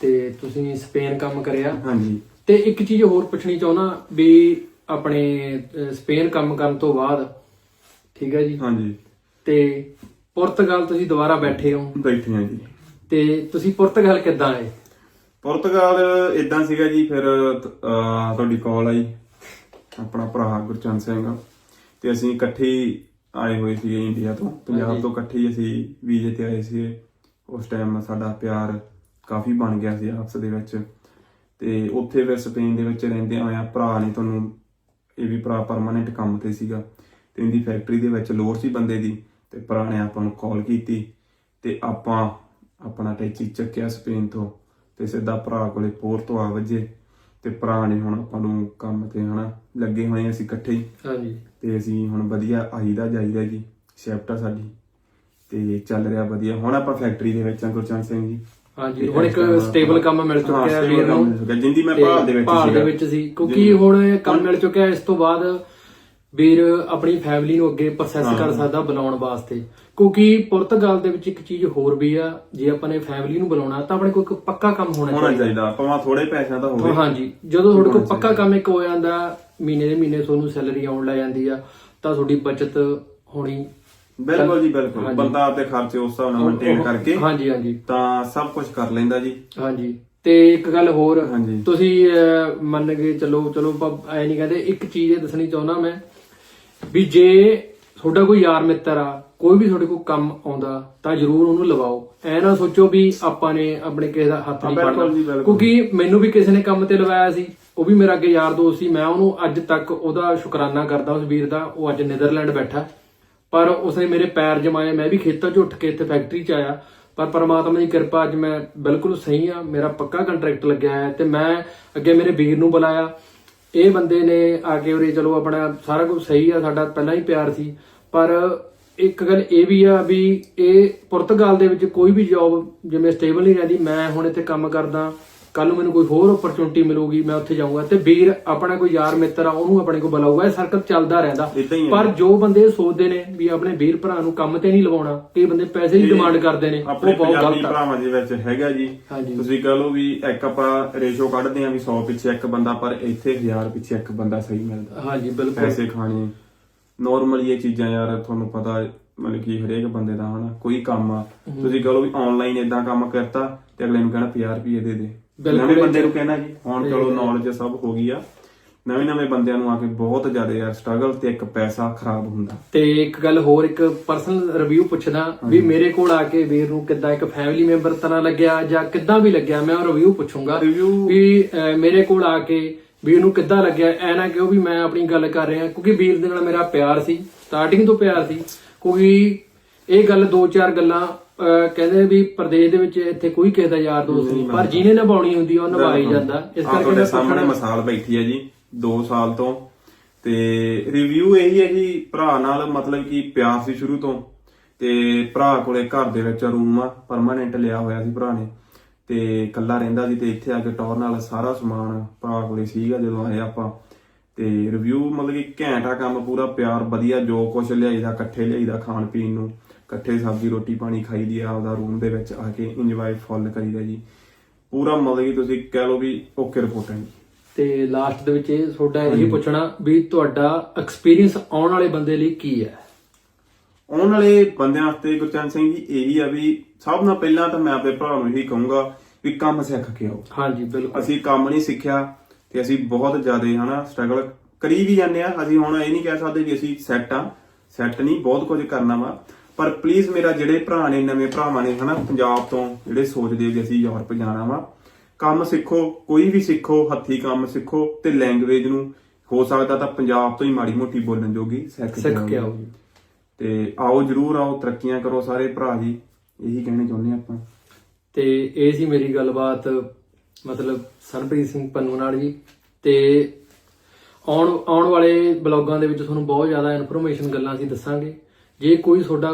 ਤੇ ਤੁਸੀਂ ਸਪੇਨ ਕੰਮ ਕਰਿਆ? ਹਾਂਜੀ। ਤੇ ਇੱਕ ਚੀਜ਼ ਹੋਰ ਪੁੱਛਣੀ ਚਾਹੁੰਦਾ ਵੀ ਆਪਣੇ ਅਹ, ਸਪੇਨ ਕੰਮ ਕਰਨ ਤੋਂ ਬਾਅਦ ਠੀਕ ਹੈ ਜੀ? ਹਾਂਜੀ। ਤੇ ਪੁਰਤਗਾਲ ਤੁਸੀਂ ਦੁਬਾਰਾ ਬੈਠੇ ਹੋ। ਬੈਠੇ ਆ ਜੀ। ਤੇ ਤੁਸੀਂ ਪੁਰਤਗਾਲ ਕਿੱਦਾਂ ਆਏ? ਪੁਰਤਗਾਲ ਇਦਾਂ ਸੀਗਾ ਜੀ ਫਿਰ ਅਹ, ਤੁਹਾਡੀ ਕਾਲ ਆਈ ਆਪਣਾ ਭਰਾ ਗੁਰਚੰਦ ਸਿੰਘ। ਤੇ ਅਸੀਂ ਇਕੱਠੇ ਹੀ ਆਏ ਹੋਏ ਸੀਗੇ ਇੰਡੀਆ ਤੋਂ। ਪੰਜਾਬ। ਤੋਂ ਇਕੱਠੇ ਹੀ ਅਸੀਂ ਵੀਜ਼ੇ ਤੇ ਆਏ ਸੀ ਉਸ ਟਾਈਮ ਸਾਡਾ ਪਿਆਰ ਕਾਫੀ ਬਣ ਗਿਆ ਸੀ ਆਪਸ ਦੇ ਵਿੱਚ। ਤੇ ਉੱਥੇ ਫਿਰ ਸਪੇਨ ਦੇ ਵਿੱਚ ਰਹਿੰਦੇ ਆਇਆ ਭਰਾ ਨੇ ਤੁਹਾਨੂੰ ਇਹ ਵੀ ਭਰਾ ਪਰਮਾਨੈਂਟ ਕੰਮ ਤੇ ਸੀਗਾ। ਤੇ ਇਹਦੀ ਫੈਕਟਰੀ ਦੇ ਵਿੱਚ ਲੋੜ ਸੀ ਬੰਦੇ ਦੀ ਤੇ ਭਰਾ ਨੇ ਆਪਾਂ ਨੂੰ ਕਾਲ ਕੀਤੀ। ਤੇ ਆਪਾਂ ਆਪਣਾ ਟੈਚੀ ਚੱਕਿਆ ਸਪੇਨ ਤੋਂ। ਤੇ ਸਿੱਧਾ ਭਰਾ ਕੋਲੇ ਪੋਰਤੋ ਆ ਵਜੇ ਤੇ ਭਰਾ ਨੇ ਹੁਣ ਆਪਾਂ ਨੂੰ ਕੰਮ ਤੇ ਹਨਾ ਲੱਗੇ ਹੋਏ ਅਸੀਂ ਇਕੱਠੇ ਹੀ। ਹਾਂਜੀ। ਤੇ ਅਸੀਂ ਹੁਣ ਵਧੀਆ ਆਈਦਾ ਜਾਈਦਾ ਜੀ ਸ਼ਿਫਟ ਆ ਸਾਡੀ। ਤੇ ਚੱਲ ਰਿਹਾ ਵਧੀਆ। ਹੁਣ ਆਪਾਂ ਫੈਕਟਰੀ ਦੇ ਵਿੱਚ ਆ ਗੁਰਚਰਨ ਸਿੰਘ ਜੀ। ਹਾਂਜੀ ਹੁਣ ਇੱਕ ਸਟੇਬਲ ਕੰਮ ਮਿਲ ਚੁੱਕਿਆ ਹੈ ਵੀਰ ਨੂੰ। ਜਿੰਦੀ ਮੈਂ ਤੇ ਭਾਲ ਦੇ ਵਿੱਚ ਭਾਲ ਦੇ। ਵਿੱਚ ਸੀ। ਕਿਉਂਕਿ ਹੁਣ ਕੰਮ ਮਿਲ ਚੁੱਕਿਆ ਇਸ ਤੋਂ ਬਾਅਦ ਵੀਰ ਆਪਣੀ ਫੈਮਿਲੀ ਨੂੰ ਅੱਗੇ ਪ੍ਰੋਸੈਸ ਕਰ ਸਕਦਾ ਬੁਲਾਉਣ ਵਾਸਤੇ। ਕਿਉਂਕਿ ਪੁਰਤਗਾਲ ਦੇ ਵਿੱਚ ਇੱਕ ਚੀਜ਼ ਹੋਰ ਵੀ ਆ ਜੇ ਆਪਾਂ ਨੇ ਫੈਮਿਲੀ ਨੂੰ ਬੁਲਾਉਣਾ ਤਾਂ ਆਪਣੇ ਕੋਲ ਇੱਕ ਪੱਕਾ ਕੰਮ ਹੋਣਾ ਹੋਣਾ ਚਾਹੀਦਾ। ਭਾਵੇਂ ਥੋੜੇ ਪੈਸਿਆਂ ਦਾ ਹੋਵੇ। ਹਾਂਜੀ ਜਦੋਂ ਤੁਹਾਡੇ ਕੋਲ ਪੱਕਾ ਕੰਮ ਇੱਕ ਹੋ ਜਾਂਦਾ ਮਹੀਨੇ ਦੇ ਮਹੀਨੇ ਤੁਹਾਨੂੰ ਸੈਲਰੀ ਆਉਣ ਲੱਗ ਜਾਂਦੀ ਆ ਤਾਂ ਤੁਹਾਡੀ ਬਚਤ ਹੋਣੀ ਬਿਲਕੁਲ ਜੀ ਬਿਲਕੁਲ। ਬੰਦਾ ਆਪਦੇ ਖਰਚੇ ਉਸ ਹਿਸਾਬ ਨਾਲ ਮੇਨਟੇਨ ਕਰਕੇ ਹਾਂਜੀ ਹਾਂਜੀ। ਤਾਂ ਸਭ ਕੁਝ ਕਰ ਲੈਂਦਾ ਜੀ। ਹਾਂਜੀ। ਤੇ ਇੱਕ ਗੱਲ ਹੋਰ। ਤੁਸੀਂ ਮੰਨ ਕੇ ਚੱਲੋ ਚਲੋ ਐ ਨਹੀਂ ਕਹਿੰਦੇ ਇੱਕ ਚੀਜ਼ ਇਹ ਦੱਸਣੀ ਚਾਹੁੰਦਾ ਮੈਂ ਵੀ ਜੇ ਤੁਹਾਡਾ ਕੋਈ ਯਾਰ ਮਿੱਤਰ ਆ ਕੋਈ ਵੀ ਤੁਹਾਡੇ ਕੋਲ ਕੰਮ ਆਉਂਦਾ ਤਾਂ ਜਰੂਰ ਉਹਨੂੰ ਲਵਾਓ। ਐ ਨਾ ਸੋਚੋ ਵੀ ਆਪਾਂ ਨੇ ਆਪਣੇ ਕਿਸੇ ਦਾ ਹੱਥ ਨਹੀਂ ਬਿਲਕੁਲ। ਕਿਉਂਕਿ ਮੈਨੂੰ ਵੀ ਕਿਸੇ ਨੇ ਕੰਮ ਤੇ ਲਵਾਇਆ ਸੀ ਉਹ ਵੀ ਮੇਰਾ ਅੱਗੇ ਯਾਰ ਦੋਸਤ ਸੀ ਮੈਂ ਉਹਨੂੰ ਅੱਜ ਤੱਕ ਉਹਦਾ ਸ਼ੁਕਰਾਨਾ ਕਰਦਾ ਉਸ ਵੀਰ ਦਾ ਉਹ ਅੱਜ ਨੀਦਰਲੈਂਡ ਬੈਠਾ। ਪਰ ਉਸਨੇ ਮੇਰੇ ਪੈਰ ਜਮਾਏ ਮੈਂ ਵੀ ਖੇਤਾਂ 'ਚ ਉੱਠ ਕੇ ਇੱਥੇ ਫੈਕਟਰੀ 'ਚ ਆਇਆ। ਪਰ ਪਰਮਾਤਮਾ ਦੀ ਕਿਰਪਾ ਅੱਜ ਮੈਂ ਬਿਲਕੁਲ ਸਹੀ ਆ ਮੇਰਾ ਪੱਕਾ ਕੰਟਰੈਕਟ ਲੱਗਿਆ ਹੈ ਤੇ ਮੈਂ ਅੱਗੇ ਮੇਰੇ ਵੀਰ ਨੂੰ ਬੁਲਾਇਆ। ਇਹ ਬੰਦੇ ਨੇ ਆ ਕੇ ਉਰੇ ਚਲੋ ਆਪਣਾ ਸਾਰਾ ਕੁਝ ਸਹੀ ਆ ਸਾਡਾ ਪਹਿਲਾਂ ਹੀ ਪਿਆਰ ਸੀ। ਪਰ ਇੱਕ ਗੱਲ ਇਹ ਵੀ ਆ ਵੀ ਇਹ ਪੁਰਤਗਾਲ ਦੇ ਵਿੱਚ ਕੋਈ ਵੀ ਜੌਬ ਜਿਵੇਂ ਸਟੇਬਲ ਨਹੀਂ ਰਹਿੰਦੀ ਮੈਂ ਹੁਣ ਇੱਥੇ ਕੰਮ ਕਰਦਾ ਕੱਲ ਨੂੰ ਮੈਨੂੰ ਕੋਈ ਹੋਰ ਓਪਰਚੁਨਿਟੀ ਮਿਲੂਗੀ ਮੈਂ ਉੱਥੇ ਜਾਊਂਗਾ। ਤੇ ਵੀਰ ਆਪਣਾ ਕੋਈ ਯਾਰ ਮਿੱਤਰ ਆ ਉਹਨੂੰ ਆਪਣੇ ਕੋਲ ਬੁਲਾਊਗਾ ਇਹ ਸਰਕਲ ਚੱਲਦਾ ਰਹਿੰਦਾ। ਪਰ ਜੋ ਬੰਦੇ ਸੋਚਦੇ ਨੇ ਵੀ ਆਪਣੇ ਵੀਰ ਭਰਾ ਨੂੰ ਕੰਮ ਤੇ ਨਹੀਂ ਲਵਾਉਣਾ ਕਈ ਬੰਦੇ ਪੈਸੇ ਦੀ ਡਿਮਾਂਡ ਕਰਦੇ ਨੇ। ਉਹ ਬਹੁਤ ਪੰਜਾਬੀ ਗਲਤ ਆ। ਭਰਾਵਾਂ ਦੇ ਵਿੱਚ ਹੈਗਾ ਜੀ। ਤੁਸੀਂ ਕਹ ਲਓ ਵੀ ਇੱਕ ਆਪਾਂ ਰੇਸ਼ੋ ਕੱਢਦੇ ਆਂ ਵੀ 100 ਪਿੱਛੇ ਇੱਕ ਬੰਦਾ ਪਰ ਇੱਥੇ 1000 ਪਿੱਛੇ ਇੱਕ ਬੰਦਾ ਸਹੀ ਮਿਲਦਾ। ਹਾਂਜੀ ਬਿਲਕੁਲ। ਪੈਸੇ ਖਾਣੇ। ਨਾਰਮਲੀ ਇਹ ਚੀਜ਼ਾਂ ਯਾਰ ਤੁਹਾਨੂੰ ਪਤਾ ਮਤਲਬ ਕਿ ਹਰੇਕ ਬੰਦੇ ਦਾ ਹਨਾ ਕੋਈ ਕੰਮ ਆ। ਤੁਸੀਂ ਕਹ ਵੀ ਆਨਲਾਈਨ ਇਦਾਂ ਕੰਮ ਕਰਤਾ ਤੇ ਅਗਲੇ ਨੂੰ ਕਹਿਣਾ 50 ਰੁਪਏ ਦੇ ਦੇ। ਨਵੇਂ ਬੰਦੇ ਨੂੰ ਕਹਿਣਾ ਜੀ ਹੁਣ ਚਲੋ ਨੌਲੇਜ ਸਭ ਹੋ ਗਈ ਆ। ਨਵੇਂ ਨਵੇਂ ਬੰਦਿਆਂ ਨੂੰ ਆ ਕੇ ਬਹੁਤ ਜ਼ਿਆਦਾ ਯਾਰ ਸਟਰਗਲ ਤੇ ਇੱਕ ਪੈਸਾ ਖਰਾਬ ਹੁੰਦਾ। ਤੇ ਇੱਕ ਗੱਲ ਹੋਰ ਇੱਕ ਪਰਸਨਲ ਰਿਵਿਊ ਪੁੱਛਦਾ ਵੀ ਮੇਰੇ ਕੋਲ ਆ ਕੇ ਵੀਰ ਨੂੰ ਕਿੱਦਾਂ ਇੱਕ ਫੈਮਿਲੀ ਮੈਂਬਰ ਤਰ੍ਹਾਂ ਲੱਗਿਆ ਜਾਂ ਕਿੱਦਾਂ ਵੀ ਲੱਗਿਆ ਮੈਂ ਉਹ ਰਿਵਿਊ ਪੁੱਛੂੰਗਾ ਵੀ ਮੇਰੇ ਕੋਲ ਆ ਕੇ ਵੀਰ ਨੂੰ ਕਿੱਦਾਂ ਲੱਗਿਆ ਐ ਨਾ ਕਿਉਂ ਵੀ ਮੈਂ ਆਪਣੀ ਗੱਲ ਕਰ ਰਿਹਾ ਕਿਉਂਕਿ ਵੀਰ ਦੇ ਨਾਲ ਮੇਰਾ ਪਿਆਰ ਸੀ ਸਟਾਰਟਿੰਗ ਤੋਂ ਪਿਆਰ ਸੀ ਕਿਉਂਕਿ ਇਹ ਗੱਲ ਦੋ ਚਾਰ ਗੱਲਾਂ ਕਹਿੰਦੇ ਵੀ ਪ੍ਰਦੇਸ਼ ਦੇ ਵਿੱਚ ਇੱਥੇ ਕੋਈ ਕਿਸੇ ਦਾ ਯਾਰ ਦੋਸਤ ਨਹੀਂ ਪਰ ਜਿਹਨੇ ਨਿਭਾਉਣੀ ਹੁੰਦੀ ਉਹ ਨਿਭਾਈ ਜਾਂਦਾ। ਇਸ ਕਰਕੇ ਤੁਹਾਡੇ ਮੈਂ ਸਾਹਮਣੇ ਮਿਸਾਲ ਬੈਠੀ ਹੈ ਜੀ 2 ਸਾਲ ਤੋਂ ਤੇ ਰਿਵਿਊ ਇਹੀ ਹੈ ਜੀ ਭਰਾ ਨਾਲ ਮਤਲਬ ਕਿ ਪਿਆਰ ਸੀ ਸ਼ੁਰੂ ਤੋਂ ਤੇ ਭਰਾ ਕੋਲੇ ਘਰ ਦੇ ਵਿੱਚ ਰੂਮ ਆ ਪਰਮਾਨੈਂਟ ਲਿਆ ਹੋਇਆ ਸੀ ਭਰਾ ਨੇ। ਤੇ ਇਕੱਲਾ ਰਹਿੰਦਾ ਸੀ ਤੇ ਇੱਥੇ ਆ ਕੇ ਟੌਰ ਨਾਲ ਸਾਰਾ ਸਮਾਨ ਭਰਾ ਕੋਲੇ ਸੀਗਾ ਜਦੋਂ ਆਏ ਆਪਾਂ। ਤੇ ਰਿਵਿਊ ਮਤਲਬ ਕਿ ਘੈਂਟਾ ਕੰਮ ਪੂਰਾ ਪਿਆਰ ਵਧੀਆ ਜੋ ਕੁਝ ਲਿਆਈਦਾ ਇਕੱਠੇ ਲਿਆਈਦਾ ਖਾਣ ਪੀਣ ਨੂੰ। ਇਕੱਠੇ ਸਬਜ਼ੀ ਰੋਟੀ ਪਾਣੀ ਖਾਈਦੀ ਆ ਆਪਦਾ ਰੂਮ ਦੇ ਵਿੱਚ ਆ ਕੇ ਇੰਜੋਏ ਫੁੱਲ ਕਰੀਦਾ ਜੀ। ਪੂਰਾ ਮਤਲਬ ਕਿ ਤੁਸੀਂ ਕਹਿ ਲਓ ਵੀ ਓਕੇ ਰਿਪੋਰਟ ਹੈ ਜੀ। ਤੇ ਲਾਸਟ ਦੇ ਵਿੱਚ ਇਹ ਤੁਹਾਡਾ ਇਹ ਪੁੱਛਣਾ ਵੀ ਤੁਹਾਡਾ ਐਕਸਪੀਰੀਅੰਸ ਆਉਣ ਵਾਲੇ ਬੰਦੇ ਲਈ ਕੀ ਹੈ? ਆਉਣ ਵਾਲੇ ਬੰਦਿਆਂ ਵਾਸਤੇ ਗੁਰਚਰਨ ਸਿੰਘ ਜੀ ਇਹੀ ਆ ਵੀ ਸਭ ਨਾਲ ਪਹਿਲਾਂ ਤਾਂ ਮੈਂ ਆਪਣੇ ਭਰਾ ਨੂੰ ਇਹੀ ਕਹੂੰਗਾ ਵੀ ਕੰਮ ਸਿੱਖ ਕੇ ਆਓ। ਹਾਂਜੀ ਬਿਲਕੁਲ। ਅਸੀਂ ਕੰਮ ਨਹੀਂ ਸਿੱਖਿਆ ਤੇ ਅਸੀਂ ਬਹੁਤ ਜ਼ਿਆਦਾ ਹਨਾ ਸਟਰਗਲ ਕਰੀ ਵੀ ਜਾਂਦੇ ਆ। ਅਸੀਂ ਹੁਣ ਇਹ ਨਹੀਂ ਕਹਿ ਸਕਦੇ ਵੀ ਅਸੀਂ ਸੈੱਟ ਆ। ਸੈੱਟ ਨਹੀਂ ਬਹੁਤ ਕੁਝ ਕਰਨਾ ਵਾ। ਪਰ ਪਲੀਜ਼ ਮੇਰਾ ਜਿਹੜੇ ਭਰਾ ਨੇ ਨਵੇਂ ਭਰਾਵਾਂ ਨੇ ਹਨਾ ਪੰਜਾਬ ਤੋਂ ਜਿਹੜੇ ਸੋਚਦੇ ਵੀ ਅਸੀਂ ਯੂਰਪ ਜਾਣਾ ਵਾ ਕੰਮ ਸਿੱਖੋ ਕੋਈ ਵੀ ਸਿੱਖੋ ਹੱਥੀ ਕੰਮ ਸਿੱਖੋ ਤੇ ਲੈਂਗੁਏਜ ਨੂੰ ਹੋ ਸਕਦਾ ਤਾਂ ਪੰਜਾਬ ਤੋਂ ਹੀ ਮਾੜੀ ਮੋਟੀ ਬੋਲਣ ਜੋਗੀ ਸਿੱਖ ਕੇ। ਆਓ। ਤੇ ਆਓ ਜਰੂਰ ਆਓ, ਤਰੱਕੀਆਂ ਕਰੋ ਸਾਰੇ ਭਰਾ ਜੀ, ਇਹੀ ਕਹਿਣਾ ਚਾਹੁੰਦੇ ਹਾਂ ਆਪਾਂ। ਤੇ ਇਹ ਸੀ ਮੇਰੀ ਗੱਲਬਾਤ, ਮਤਲਬ ਸਰਪ੍ਰੀਤ ਸਿੰਘ ਪੰਨੂ ਨਾਲ ਜੀ। ਤੇ ਆਉਣ ਆਉਣ ਵਾਲੇ ਬਲੌਗਾਂ ਦੇ ਵਿੱਚ ਤੁਹਾਨੂੰ ਬਹੁਤ ਜ਼ਿਆਦਾ ਇਨਫੋਰਮੇਸ਼ਨ ਗੱਲਾਂ ਅਸੀਂ ਦੱਸਾਂਗੇ। ਜੇ ਕੋਈ ਤੁਹਾਡਾ